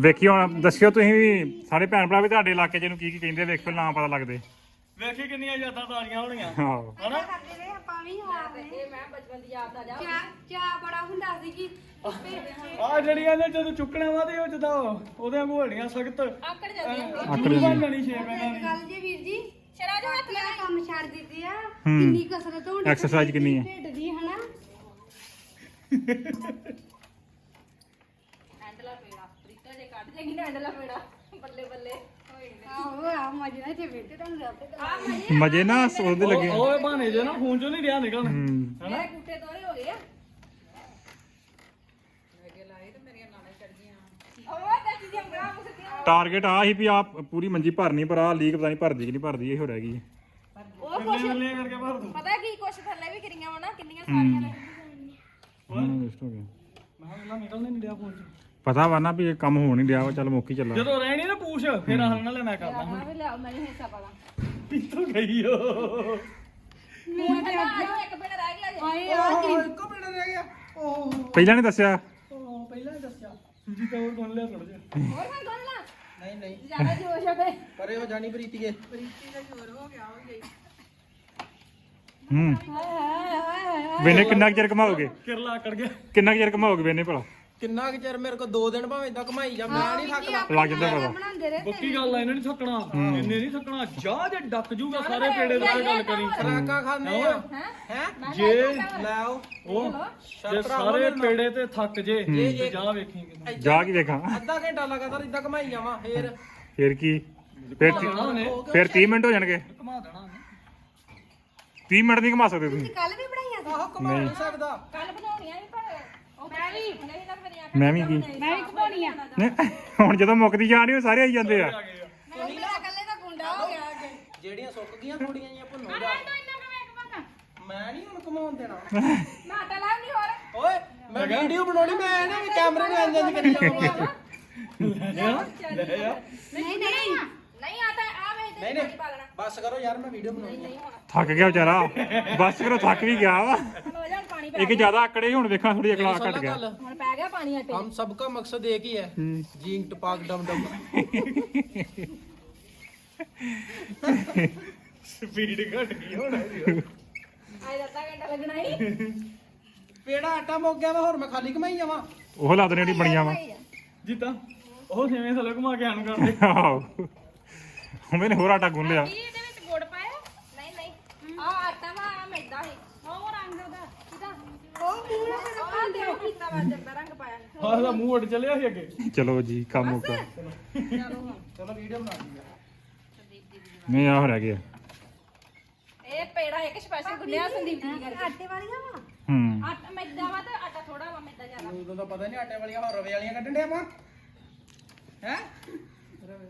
ਵੇਖਿਓ ਹੁਣ ਦੱਸਿਓ ਤੁਸੀਂ ਵੀ ਸਾਡੇ ਭੈਣ ਭਰਾ ਵੀ ਤੁਹਾਡੇ ਇਲਾਕੇ 'ਚ ਇਹਨੂੰ ਕੀ ਕੀ ਕਹਿੰਦੇ ਆ, ਵੇਖਿਓ ਪਤਾ ਲੱਗਦੇ। ਵੇਖੀ ਕਿੰਨੀਆਂ ਯਾਦਾਂ ਤਾਰੀਆਂ ਹੋਣੀਆਂ ਆਹੋ। ਹਨਾ? ਕਰਦੇ ਰਹੇ ਆਪਾਂ ਵੀ ਹਾਂ ਇਹ ਮੈਂ ਬਚਪਨ ਦੀ ਯਾਦ ਆ ਜਾ ਚਾ ਚਾ ਬੜਾ ਹੁੰਦਾ ਸੀ ਕਿ ਆ ਜਿਹੜੀਆਂ ਨੇ ਜਦੋਂ ਚੁੱਕਣਾ ਵਾ ਤੇ ਉਹ ਜਦਾ ਉਹਦੇ ਵਾਂਗੂ ਹੋਣੀਆਂ ਸਖਤ। ਆਕੜ ਜਾਂਦੀਆਂ ਆਕੜ ਬਣ ਜਾਂਦੀ ਜਾਣੀ ਛੇ ਮਹੀਨਿਆਂ ਦੀ ਗੱਲ ਜੀ ਵੀਰ ਜੀ ਸ਼ਰਾ ਜੋ ਹੱਥ ਮੈਂ ਕੰਮ ਛੱਡ ਦਿੱਤੇ ਆ। ਹੂੰ। ਕਿੰਨੀ ਕਸਰਤ ਹੋਣੀ Exercise ਕਿੰਨੀ ਹੈ? ਢਿੱਡ ਦੀ ਹਨਾ? ਐਂਡਲਾ ਪੇੜਾ। ਪ੍ਰੀਤਾ ਜੇ ਕੱਢ ਜਾਗੀ ਨਾ ਐਂਡਲਾ ਪੇੜਾ। ਬੱਲੇ ਬੱਲੇ। ਆਹੋ ਆ ਮਜਨਾ ਤੇ ਬੈਠੇ ਤੁਹਾਨੂੰ ਰੱਬ ਤੇ ਆ ਮਜੇ ਮਜੇ ਨਾ ਉਹਦੇ ਲੱਗੇ। ਉਹ ਉਹ ਬਹਾਨੇ ਜੇ ਨਾ ਫੋਨ ਚੋਂ ਨਹੀਂ ਰਿਹਾ ਨਿਕਲਣ। ਹੂੰ। ਮੇਰੇ ਕੁੱਤੇ ਦੋਰੇ ਹੋ ਗਏ ਆ ਉਹ ਤਾਂ ਚੀਜ਼ਾਂ ਬਣਾ ਮੁਸਕੀਆਂ ਟਾਰਗੇਟ ਆ ਸੀ ਵੀ ਆ ਪੂਰੀ ਮੰਜੀ ਭਰਨੀ ਪਰ ਆ ਲੀਕ ਪਤਾ ਨਹੀਂ ਭਰਦੀ ਕਿ ਨਹੀਂ ਭਰਦੀ ਇਹ ਹੋ ਰਹਿ ਗਈ ਉਹ ਕਿੰਨੇ ਵੇਲੇ ਕਰਕੇ ਭਰ ਦੂੰ? ਪਤਾ ਕੀ ਕੁਛ ਥੱਲੇ ਵੀ ਕਰੀਆਂ ਨਾ ਕਿੰਨੀਆਂ ਸਾਰੀਆਂ ਨੇ। ਹਾਂ ਵੇਸਟ ਹੋ ਗਿਆ। ਮੈਂ ਕਿਹਾ ਇਹਨਾਂ ਨਿਕਲਣੇ ਨਹੀਂ ਰਿਹਾ ਫੋਨ ਚੋਂ। ਪਤਾ ਵਾ ਨਾ ਵੀ ਇਹ ਕੰਮ ਹੋਣ ਨਹੀਂ ਡਿਆ ਵਾ ਚੱਲ ਮੁੱਕ ਹੀ ਚੱਲਾ। ਜਦੋਂ ਰਹਿਣੀ ਨਾ ਪੂਛ ਫਿਰ ਆਹਣ ਨਾਲ ਮੈਂ ਕਰਦਾ ਮੈਂ ਵੀ ਲਿਆਓ ਮੈਂ ਵੀ ਹਿੱਸਾ ਪਾਵਾਂ ਪੀਤੋ ਗਈ ਓ ਮੈਂ ਤਾਂ ਇੱਕ ਪਿੰਡ ਰਹਿ ਗਿਆ ਜੇ। ਆਏ ਆ। ਕੀ ਇੱਕੋ ਪਿੰਡ ਰਹਿ ਗਿਆ। ਓਹ। ਪਹਿਲਾਂ ਨਹੀਂ ਦੱਸਿਆ? ਉਹ ਪਹਿਲਾਂ ਹੀ ਦੱਸਿਆ। ਜੀ ਤਾਂ ਹੋਰ ਗੁੰਨ ਲਿਆ ਥੋੜਾ ਜਿਹਾ। ਹੋਰ ਮੈਂ ਗੋਲ ਲਾ। ਨਹੀਂ ਨਹੀਂ। ਜ਼ਿਆਦਾ ਜੋਸ਼ ਆ ਤੇ ਪਰੇ ਹੋ ਜਾਣੀ ਪ੍ਰੀਤੀਏ। ਹੂੰ। ਹਾਏ ਹਾਏ ਹਾਏ ਹਾਏ। ਵੇਨੇ ਕਿੰਨਾ ਕੁ ਚਿਰ ਕਮਾਓਗੇ? ਕਿਰਲਾ ਆਕੜ ਗਿਆ। ਕਿੰਨਾ ਕੁ ਚਿਰ ਕਮਾਓਗੇ ਵੇਨੇ ਭਲਾ? ਕਿੰਨਾ ਕੁ ਚਿਰ ਮੇਰੇ ਕੋਲ 2 ਦਿਨ ਭਾਵੇਂ ਇਦਾਂ ਕਮਾਈ ਜਾ ਮੈਂ ਨਹੀਂ ਥੱਕਦਾ ਲੱਗ ਜਾਂਦਾ ਪਤਾ ਬਣਾਉਂਦੇ ਰਹੇ ਬੱਕੀ ਗੱਲ ਆ ਇਹਨਾਂ ਨਹੀਂ ਥੱਕਣਾ ਇਹਨੇ ਨਹੀਂ ਥੱਕਣਾ ਜਾ ਜੇ ਡੱਕ ਜੂਗਾ ਸਾਰੇ ਪੇੜੇ ਦੇ ਗੱਲ ਕਰੀ ਖਰਾਕਾਂ ਖਾਂਦੇ ਆ ਹੈ ਜੇ ਲੈ ਆਓ ਉਹ ਜੇ ਸਾਰੇ ਪੇੜੇ ਤੇ ਥੱਕ ਜੇ ਤੇ ਜਾ ਵੇਖੀ ਜਾ ਕੇ ਵੇਖਾਂ ਅੱਧਾ ਘੰਟਾ ਲਗਾਤਾਰ ਇਦਾਂ ਕਮਾਈ ਜਾਵਾਂ ਫੇਰ ਫਿਰ ਕੀ ਫਿਰ ਫਿਰ 30 ਮਿੰਟ ਹੋ ਜਾਣਗੇ ਘੁਮਾ ਦੇਣਾ ਉਹਨੇ 30 ਮਿੰਟ ਨਹੀਂ ਕਮਾ ਸਕਦੇ ਤੁਸੀਂ ਕੱਲ ਵੀ ਬਣਾਈਆਂ ਸੀ ਆਹੋ ਕਮਾ ਨਹੀਂ ਸਕਦਾ ਕੱਲ ਬਣਾਉਣੀਆਂ ਮੈਂ ਵੀ ਮੈਂ ਕੀ? ਮੈਂ ਵੀ ਘਮਾਉਣੀਆਂ ਨਹੀਂ, ਹੁਣ ਜਦੋਂ ਮੁੱਕਦੀ ਜਾਣੀ ਉਹ ਸਾਰੇ ਆਈ ਜਾਂਦੇ ਆ। ਮੈਂ ਵੀ ਕੱਲੇ ਦਾ ਗੁੰਡਾ ਹੋ ਗਿਆ ਅੱਗੇ ਜਿਹੜੀਆਂ ਸੁੱਕ ਗਈਆਂ ਥੋੜੀਆਂ ਜੀਆਂ ਭੁੰਨੋ ਜਾ ਮੈਂ ਨਹੀਂ ਹੁਣ ਕਮਾਉਣ ਦੇਣਾ। ਮੈਂ ਨਹੀਂ ਹੋਰ। ਓਏ ਮੈਂ ਵੀਡੀਓ ਬਣਾਉਣੀ ਮੈਂ ਨਾ ਵੀ ਕੈਮਰੇ ਨੂੰ ਇੰਜ ਇੰਜ ਕਰੀ ਜਾਵਾਂ। ਨਹੀਂ ਨਹੀਂ ਨਹੀਂ ਆਟਾ ਆ ਮੈਂ ਥੱਕ ਗਿਆ ਵਿਚਾਰਾ। ਬਸ ਕਰੋ ਥੱਕ ਵੀ ਗਿਆ ਵਾ। ਇੱਕ ਜ਼ਿਆਦਾ ਆਕੜੇ ਹੁਣ ਵੇਖਾਂ ਥੋੜੀ ਅਕਲਾ ਘਟ ਗਿਆ। ਹੁਣ ਪੈ ਗਿਆ ਪਾਣੀ ਆਟੇ ਹਮ ਸਭ ਦਾ ਮਕਸਦ ਇੱਕ ਹੀ? ਸਪੀਡ ਘਟ ਗਈ ਹੁਣ। ਆਇਆ ਅੱਧਾ ਘੰਟਾ ਲੱਗਣਾ ਹੀ। ਪੇੜਾ ਆਟਾ ਮੁੱਕ ਗਿਆ ਵਾ ਹੋਰ ਮੈਂ ਖਾਲੀ ਕਮਾਈ ਜਾਵਾਂ। ਉਹ ਲਾਦਨੇ ਜਿਹੜੀ ਬਣੀਆਂ ਵਾ। ਜਿੱਦਾਂ ਉਹ ਸਿਵੇਂ ਥੱਲੇ ਘੁਮਾ ਕੇ ਆਣ ਕਰਦੇ। ਉਹਨੇ ਹੋਰ ਆਟਾ ਗੁੰਨ ਲਿਆ। ਇਹ ਇਹਦੇ ਵਿੱਚ ਗੁੜ ਪਾਇਆ? ਨਹੀਂ ਨਹੀਂ। ਆ ਆਟਾ ਵਾ ਆ ਮੈਦਾ ਹੈ ਉਹ ਰੰਗ ਉਹਦਾ ਕਿਦਾ ਉਹ ਮੂੰਹ ਨਾਲ ਦਿਓ ਕੀਤਾ ਵਾ ਜੰਦਾ ਰੰਗ ਪਾਇਆ ਹਾਂ ਦਾ ਮੂੰਹ ਉੱਡ ਚੱਲਿਆ ਸੀ ਅੱਗੇ। ਚਲੋ ਜੀ ਕੰਮ ਹੋ ਗਿਆ। ਚਲੋ। ਵੀਡੀਓ ਬਣਾ ਲਈਏ ਮੈਂ ਆਹ ਰਹਿ ਗਿਆ। ਇਹ ਪੇੜਾ ਇੱਕ ਸਪੈਸ਼ਲ ਗੁੰਨਿਆ ਸੰਦੀਪ ਜੀ ਕਰਕੇ। ਆਟੇ ਵਾਲੀਆਂ ਵਾ? ਹੂੰ। ਆਟਾ ਮੈਦਾ ਵਾ ਤੇ ਆਟਾ ਥੋੜਾ ਵਾ ਮੈਦਾ ਜ਼ਿਆਦਾ। ਉਦੋਂ ਤਾਂ ਪਤਾ ਨਹੀਂ ਆਟੇ ਵਾਲੀਆਂ ਹੋਰ ਰਵੇ ਵਾਲੀਆਂ ਕੱਢਣ ਦੇ ਆਪਾਂ ਹੈ? ਰਵੇ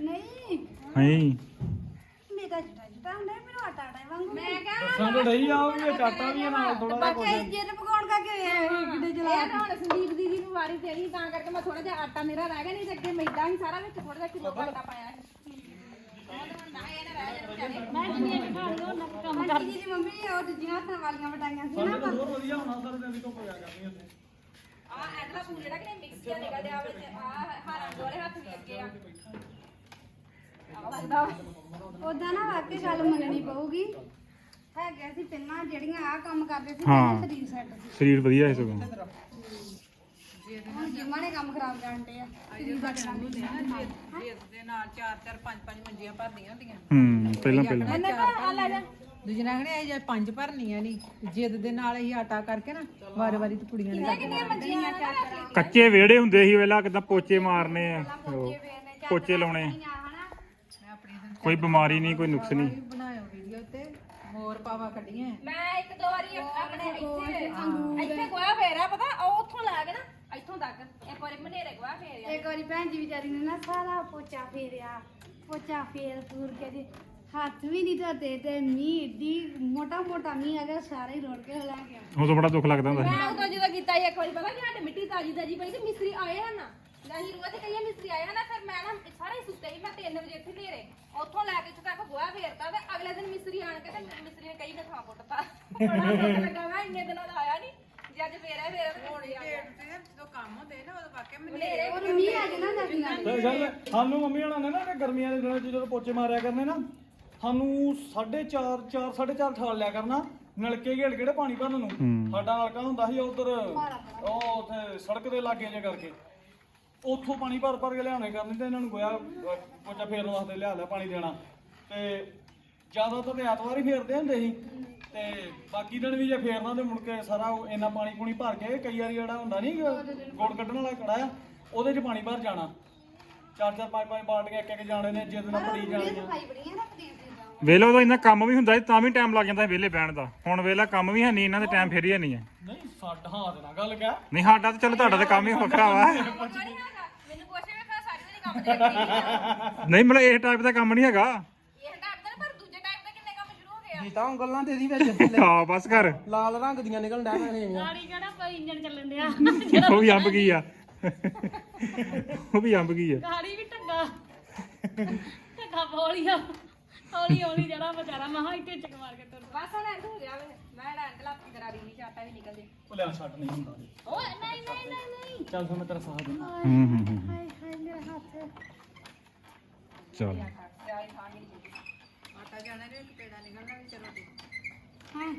ਨਹੀਂ। ਨਹੀਂ। ਮੇਰਾ ਜਿੱਦਾਂ ਜਿੱਦਾਂ ਹੁੰਦਾ ਹੈ, ਮੈਨੂੰ ਆਟਾ ਆਟਾ ਵਾਂਗੂ ਮੈਂ ਕਹਾਂ ਤਾਂ ਡਈ ਆ ਵੀ ਇਹ ਆਟਾ ਵੀ ਆ ਨਾਲ ਥੋੜਾ ਜਿਹਾ ਬਾਕੀ ਜੇ ਪਕਾਉਣ ਕਰਕੇ ਕਿਤੇ ਜਲਾ ਇਹ ਤਾਂ ਹੁਣ ਸੰਦੀਪ ਦੀਦੀ ਨੂੰ ਵਾਰੀ ਤੇਰੀ ਤਾਂ ਕਰਕੇ ਮੈਂ ਥੋੜਾ ਜਿਹਾ ਆਟਾ ਮੇਰਾ ਰਹਿ ਗਿਆ ਨਹੀਂ ਤੇ ਅੱਗੇ ਮੈਦਾ ਹੀ ਸਾਰਾ ਵਿੱਚ ਥੋੜਾ ਜਿਹਾ ਕਿਲੋ ਕੁ ਆਟਾ ਪਾਇਆ ਸੀ। ਆਂਟੀ ਜੀ ਦੀ ਮੰਮੀ ਉਹ ਦੂਜੀਆਂ ਹੱਥਾਂ ਵਾਲੀਆਂ ਵਟਾਈਆਂ ਸੀ ਨਾ ਤਾਂ ਹੋਰ ਵਧੀਆ ਹੋਣਾ ਸਾਰੇ ਦਿਨ ਦੀ ਧੁੱਪ ਜਾ ਕਰਨੀ ਉੱਥੇ ਆ ਐਡਲਾ ਪੂਰ ਜਿਹੜਾ ਕਿ ਮਿਕਸ ਜਿਹਾ ਨਿਕਲ ਰਿਹਾ ਵਿੱਚ। ਆ ਹਾਰਾਂ ਦੋਰੇ ਹੱਥ ਵੀ ਅੱਗੇ ਆ। ਲੱਗਦਾ। ਉਦਾਂ ਨਾ ਵਾਕਈ ਗੱਲ ਮੰਨਣੀ ਪਊਗੀ। ਹੈਗੇ ਸੀ ਪਹਿਲਾਂ ਜਿਹੜੀਆਂ ਆ ਕੰਮ ਕਰਦੇ ਸੀ ਹਾਂ। ਸਰੀਰ ਸੈੱਟ ਸੀ। ਸਰੀਰ ਵਧੀਆ ਹੈ ਸਗੋਂ। ਹੁਣ ਜਿਮਾਂ ਨੇ ਕੰਮ ਖਰਾਬ ਕਰਦੇ ਆ। ਸਰੀਰ ਦਾ ਕੰਮ ਦੇਣਾ ਜਿੱਦ ਦੇ ਨਾਲ ਚਾਰ ਚਾਰ ਪੰਜ ਪੰਜ ਮੰਜੀਆਂ ਭਰਦੀਆਂ ਹੁੰਦੀਆਂ। ਹੂੰ ਪਹਿਲਾਂ ਪਹਿਲਾਂ। ਇਹਨੇ ਆ ਲੈ ਜਾ। ਦੂਜੀਆਂ ਨੇ ਇਹ ਜੇ ਪੰਜ ਭਰਨੀਆਂ ਨਹੀਂ ਜਿੱਦ ਦੇ ਨਾਲ ਹੀ ਆਟਾ ਕਰਕੇ ਨਾ ਵਾਰ ਵਾਰੀ ਤੇ ਕੁੜੀਆਂ ਨੇ ਕੱਚੇ ਵਿਹੜੇ ਹੁੰਦੇ ਸੀ ਵੇਲਾ ਕਿਦਾਂ ਪੋਚੇ ਮਾਰਨੇ ਆ। ਉਹ ਪੋਚੇ ਲਾਉਣੇ ਕੋਈ ਬਿਮਾਰੀ ਨਹੀਂ ਕੋਈ ਨੁਕਸ ਨਹੀਂ। ਬਣਾਇਓ ਵੀਡੀਓ ਤੇ ਮੋਰ ਪਾਵਾ ਕੱਢੀਆਂ। ਮੈਂ ਇੱਕ ਦੋ ਵਾਰੀ ਆਪਣੇ ਇੱਥੇ ਇੱਥੇ ਗੋਆ ਫੇਰਿਆ ਪਤਾ ਉਹ ਉੱਥੋਂ ਲੈ ਕੇ ਨਾ ਇੱਥੋਂ ਤੱਕ। ਇੱਕ ਵਾਰੀ ਮਨੇਰੇ ਗੋਆ ਫੇਰਿਆ ਇੱਕ ਵਾਰੀ ਭੈਣ ਜੀ ਵਿਚਾਰੀ ਨੇ ਨਾ ਸਾਰਾ ਪੋਚਾ ਫੇਰਿਆ। ਪੋਚਾ ਫੇਰ ਫੂਰ ਕੇ ਜੀ ਹੱਥ ਵੀ ਨਹੀਂ ਧੋਤੇ ਤੇ ਮੀਂਹ ਮੋਟਾ ਮੋਟਾ ਮੀਂਹ ਆ ਗਿਆ ਸਾਰੇ ਹੀ ਰੋੜ ਕੇ ਲੈ ਗਿਆ। ਉਦੋਂ ਬੜਾ ਦੁੱਖ ਲੱਗਦਾ ਹੁੰਦਾ ਸੀ। ਮੈਂ ਉਦੋਂ ਜਦੋਂ ਕੀਤਾ ਸੀ ਇੱਕ ਵਾਰੀ ਪਤਾ ਕਿ ਸਾਡੇ ਮਿੱਟੀ ਤਾਜੀ ਤਾਜੀ ਪਈ ਤੇ ਮਿਸਤਰੀ ਆਏ ਹਨ ਨਾ। ਨਹੀਂ ਰੋਜ਼ ਕਹੀਏ ਮਿਸਤਰੀ ਆਏ ਹਨ ਨਾ ਫਿਰ ਮੈਂ ਨਾ ਸਾਰੇ ਸੁੱਤੇ ਸੀ ਮੈਂ 3 ਵਜੇ ਇੱਥੇ ਨੇਰੇ ਉੱਥੋਂ ਲੈ ਕੇ ਇੱਥੇ ਤੱਕ ਗੋਹਾ ਫੇਰਤਾ ਤੇ ਅਗਲੇ ਦਿਨ ਮਿਸਤਰੀ ਆਣ ਕੇ ਤੇ ਮਿਸਤਰੀ ਨੇ ਕਈ ਨੇ ਥਾਂ ਪੁੱਟਤਾ। ਬੜਾ ਦੁੱਖ ਲੱਗਾ ਵਾ ਇੰਨੇ ਦਿਨਾਂ ਦਾ ਆਇਆ ਨਹੀਂ ਜੇ ਅੱਜ ਫੇਰਿਆ ਫੇਰਿਆ ਤੇ ਗਿਆ। ਜਦੋਂ ਕੰਮ ਹੁੰਦੇ ਨਾ ਉਦੋਂ ਵਾਕਿਆ ਮਨੇਰੇ ਉਹ ਮੀਂਹ ਆ ਜਾਣਾ ਦਾਦੀਆਂ ਤੇ ਗੱਲ ਸਾਨੂੰ ਮੰਮੀ ਹੋਣਾ ਨੇ ਨਾ ਕਿ ਗਰਮੀਆਂ ਦੇ ਦਿਨਾਂ 'ਚ ਜਦੋਂ ਪੋਚੇ ਮਾਰਿਆ ਕਰਨੇ ਨਾ ਸਾਨੂੰ 4.5 4 4.5 ਠਾਲ ਲਿਆ ਕਰਨਾ ਨਲਕੇ ਘੇੜ ਕਿਹੜੇ ਪਾਣੀ ਭਰਨ ਨੂੰ। ਸਾਡਾ ਨਲਕਾ ਹੁੰਦਾ ਸੀ ਉਧਰ ਉਹ ਉੱਥੇ ਸੜਕ ਦੇ ਲਾਗੇ ਜੇ ਕਰਕੇ। ਉੱਥੋਂ ਪਾਣੀ ਭਰ ਭਰ ਕੇ ਲਿਆਉਣੇ ਕਰਨੇ ਤੇ ਇਹਨਾਂ ਨੂੰ ਗੋਇਆ ਪੋਚਾ ਫੇਰਨ ਵਾਸਤੇ ਲਿਆ ਲਿਆ ਪਾਣੀ ਦੇਣਾ। ਤੇ ਜ਼ਿਆਦਾਤਰ ਤੇ ਐਤਵਾਰ ਹੀ ਫੇਰਦੇ ਹੁੰਦੇ ਸੀ। ਤੇ ਬਾਕੀ ਦਿਨ ਵੀ ਜੇ ਫੇਰਨਾ ਤੇ ਮੁੜ ਕੇ ਸਾਰਾ ਉਹ ਇੰਨਾ ਪਾਣੀ ਪੂਣੀ ਭਰ ਕੇ ਕਈ ਵਾਰੀ ਜਿਹੜਾ ਹੁੰਦਾ ਨਹੀਂ ਗੋੜ ਕੱਢਣ ਵਾਲਾ ਕੜਾ ਆ ਉਹਦੇ 'ਚ ਪਾਣੀ ਭਰ ਜਾਣਾ। ਚਾਰ ਚਾਰ ਪੰਜ ਪੰਜ ਬਾਲਟੀਆਂ ਇੱਕ ਇੱਕ ਜਾਣੇ ਨੇ ਜਿੱਦ ਨਾਲ ਭਰੀ ਜਾਣੀਆਂ ਵੇਲੇ ਉਦੋਂ ਇੰਨਾ ਕੰਮ ਵੀ ਹੁੰਦਾ ਸੀ ਤਾਂ ਵੀ ਟਾਈਮ ਲੱਗ ਜਾਂਦਾ ਸੀ ਵਿਹਲੇ ਬਹਿਣ ਦਾ। ਹੁਣ ਵੇਲਾ ਕੰਮ ਵੀ ਹੈ ਨਹੀਂ ਇਹਨਾਂ ਦੇ ਟਾਈਮ ਫਿਰ ਹੀ ਹੈ ਨਹੀਂ ਹੈ ਨਹੀਂ ਸਾਡਾ ਹਾਂ ਦੇ ਨਾਲ ਗੱਲ ਕਹਿ ਨਹੀਂ ਸਾਡਾ ਤਾਂ ਚਲੋ ਤੁਹਾਡਾ ਤਾਂ ਕੰਮ ਹੀ ਵੱਖਰਾ ਵਾ। ਨਹੀਂ ਮੈਨੂੰ ਪੁੱਛ ਵੀ ਖਾ ਸਾਰੇ ਦਿਨ ਕੰਮ ਦੇ ਰਹੀ ਨਹੀਂ ਮਤਲਬ ਇਸ ਟਾਈਪ ਦਾ ਕੰਮ ਨਹੀਂ ਹੈਗਾ। ਇਹ ਟਾਈਮ ਦਾ ਨੀ, ਪਰ ਦੂਜੇ ਟਾਈਮ ਦਾ ਕਿੰਨੇ ਕੰਮ ਸ਼ੁਰੂ ਹੋ ਗਏ ਆ। ਜੀ ਤਾਂ ਉਂਗਲਾਂ ਦੇ ਦੀ ਵਿੱਚ ਹਾਂ ਬਸ ਕਰ। ਲਾਲ ਰੰਗ ਦੀਆਂ ਨਿਕਲਣ ਡੈ ਪੈਣੀਆਂ ਉਹ ਵੀ ਅੰਬ ਗਈ ਆ? ਉਹ ਵੀ ਅੰਬ ਗਈ ਆ? ਗਾੜੀ ਵੀ ਟੱਗਾ ਟੱਗਾ ਬੋਲੀਆ ਹੌਲੀ ਹੌਲੀ ਜੜਾ ਵਿਚਾਰਾ ਮਹਾ ਇੱਥੇ ਚੱਕ ਮਾਰ ਕੇ ਤੁਰ ਬਸ ਹੁਣ ਐਂਡ ਹੋ ਗਿਆ ਵੇ। ਮੈਂ ਐਂਡ ਲਾ ਕਰਾਰੀ ਨਹੀਂ ਚਾਟਾ ਵੀ ਨਿਕਲ ਜੇ ਉਹ ਲਿਆ ਛੱਡ ਨਹੀਂ ਹੁੰਦਾ। ਓਏ ਨਹੀਂ ਨਹੀਂ ਨਹੀਂ ਨਹੀਂ। ਚੱਲ ਫਿਰ ਮੈਂ ਤੇਰਾ ਸਾਥ ਦੇਣਾ ਹੂੰ ਹੂੰ ਹੂੰ ਹਾਏ ਹਾਏ ਮੇਰਾ ਹੱਥ। ਚਲ। ਆਟਾ ਜਾਣਾ ਨੇ ਇੱਕ ਪੇੜਾ ਨਿਕਲਣਾ ਵੀ ਚਲੋ ਜੀ ਹਾਂ।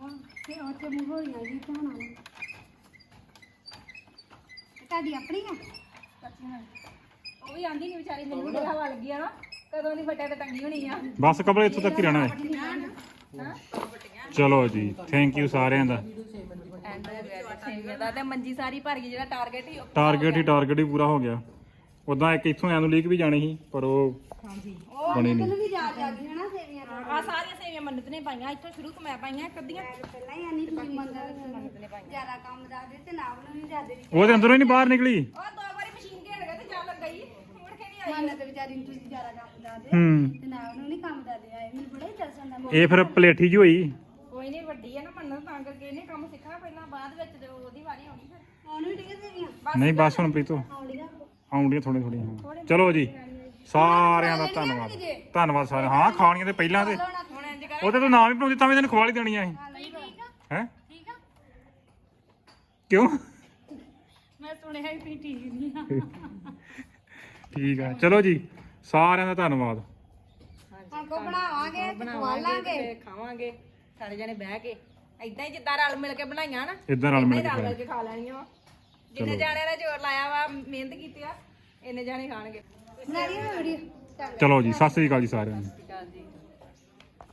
ਉਹ ਤੇ ਜੀ ਨੂੰ ਤੁਹਾਡੀ ਆਪਣੀ ਆ? ਉਹ ਵੀ ਆਂਦੀ ਨਹੀਂ ਵਿਚਾਰੀ ਮੈਨੂੰ ਵੀ ਹਵਾ ਲੱਗੀ ਆ ਨਾ। ਕਦੋਂ ਦੀ ਫਟਿਆ ਤੇ ਟੰਗੀ ਹੋਣੀ ਆ। ਬਸ ਕਬਲ ਇੱਥੋਂ ਤੱਕ ਹੀ ਰਹਿਣਾ ਹੈ? ਚਲੋ ਜੀ ਥੈਂਕ ਯੂ ਸਾਰਿਆਂ ਦਾ। ਐਂਡ ਹੋ ਗਿਆ ਸੇਵੀਆਂ ਦਾ ਤੇ ਮੰਜੀ ਸਾਰੀ ਭਰ ਗਈ ਜਿਹੜਾ ਟਾਰਗੇਟ ਉਹ ਟਾਰਗੇਟ ਹੀ ਟਾਰਗੇਟ ਹੀ ਪੂਰਾ ਹੋ ਗਿਆ। ਉਦਾਂ ਇੱਕ ਇੱਥੋਂ ਐਂ ਨੂੰ ਲੀਕ ਵੀ ਜਾਣੀ ਸੀ ਪਰ ਉਹ ਬਣੀ ਨਹੀਂ। ਵੀ ਯਾਦ ਆ ਗਈ ਹਨਾ ਸੇਵੀਆਂ ਆ ਸਾਰੀਆਂ ਸੇਵੀਆਂ ਮੰਨਤ ਨੇ ਪਾਈਆਂ ਇੱਥੋਂ ਸ਼ੁਰੂ ਤੋਂ ਮੈਂ ਪਾਈਆਂ ਇੱਕ ਅੱਧੀਆਂ। ਪਹਿਲਾਂ ਹੀ ਆਨੀ ਤੁਸੀਂ ਮੰਦਰ ਜ਼ਿਆਦਾ ਕੰਮ ਦੱਸਦੇ ਤੇ ਨੂੰ ਨਹੀਂ ਦੱਸਦੇ ਉਹਦੇ ਅੰਦਰੋਂ ਹੀ ਨਹੀਂ ਬਾਹਰ ਨਿਕਲੀ। ਉਹ ਦੋ ਵਾਰੀ ਮਸ਼ੀਨ ਘੇੜ ਗਏ ਤੇ ਜਾ ਲੱਗ ਗਈ ਮੁੜ ਕੇ ਨਹੀਂ ਆਈ। ਮੰਨ ਵੀ ਨਹੀਂ ਬਸ ਹੁਣ ਪ੍ਰੀਤੋ। ਆਉਣੀਆਂ ਆਉਂਦੀਆਂ ਥੋੜੀ ਥੋੜੀਆਂ ਚਲੋ ਜੀ ਸਾਰਿਆਂ ਦਾ ਧੰਨਵਾਦ। ਧੰਨਵਾਦ ਸਾਰਿਆਂ ਹਾਂ ਖਾਣੀਆਂ ਤੇ ਪਹਿਲਾਂ ਤੇ। ਉਹਦੇ ਤੋਂ ਨਾਮ ਹੀ ਬਣਾਉਂਦੀ ਤਾਂ ਵੀ ਤੈਨੂੰ ਖਵਾ ਲਈ ਦੇਣੀਆਂ ਸੀ ਹੈ? ਕਿਉਂ? ਮੈਂ ਸੁਣਿਆ ਹੀ ਤੁਸੀਂ ਠੀਕ ਨਹੀਂ ਆ। ਠੀਕ ਆ। ਚਲੋ ਜੀ ਸਾਰਿਆਂ ਦਾ ਧੰਨਵਾਦ। ਹੁਣ ਕੋ ਬਣਾਵਾਂਗੇ ਖਾਵਾਂਗੇ। ਸਾਰੇ ਜਣੇ ਬਹਿ ਕੇ। ਇਦਾਂ ਹੀ ਜਿੱਦਾਂ ਰਲ ਮਿਲ ਕੇ ਬਣਾਈਆਂ ਨਾ ਇਦਾਂ ਰਲ ਮਿਲ ਕੇ ਖਾ ਲੈਣੀਆਂ ਵਾ। ਜਿੰਨੇ ਜਾਣਿਆਂ ਨੇ ਜ਼ੋਰ ਲਾਇਆ ਵਾ ਮਿਹਨਤ ਕੀਤੀ ਆ ਇੰਨੇ ਜਾਣੇ ਖਾਣਗੇ। ਚਲੋ ਜੀ ਸਤਿ ਸ੍ਰੀ ਅਕਾਲ ਜੀ ਸਾਰਿਆਂ ਨੂੰ।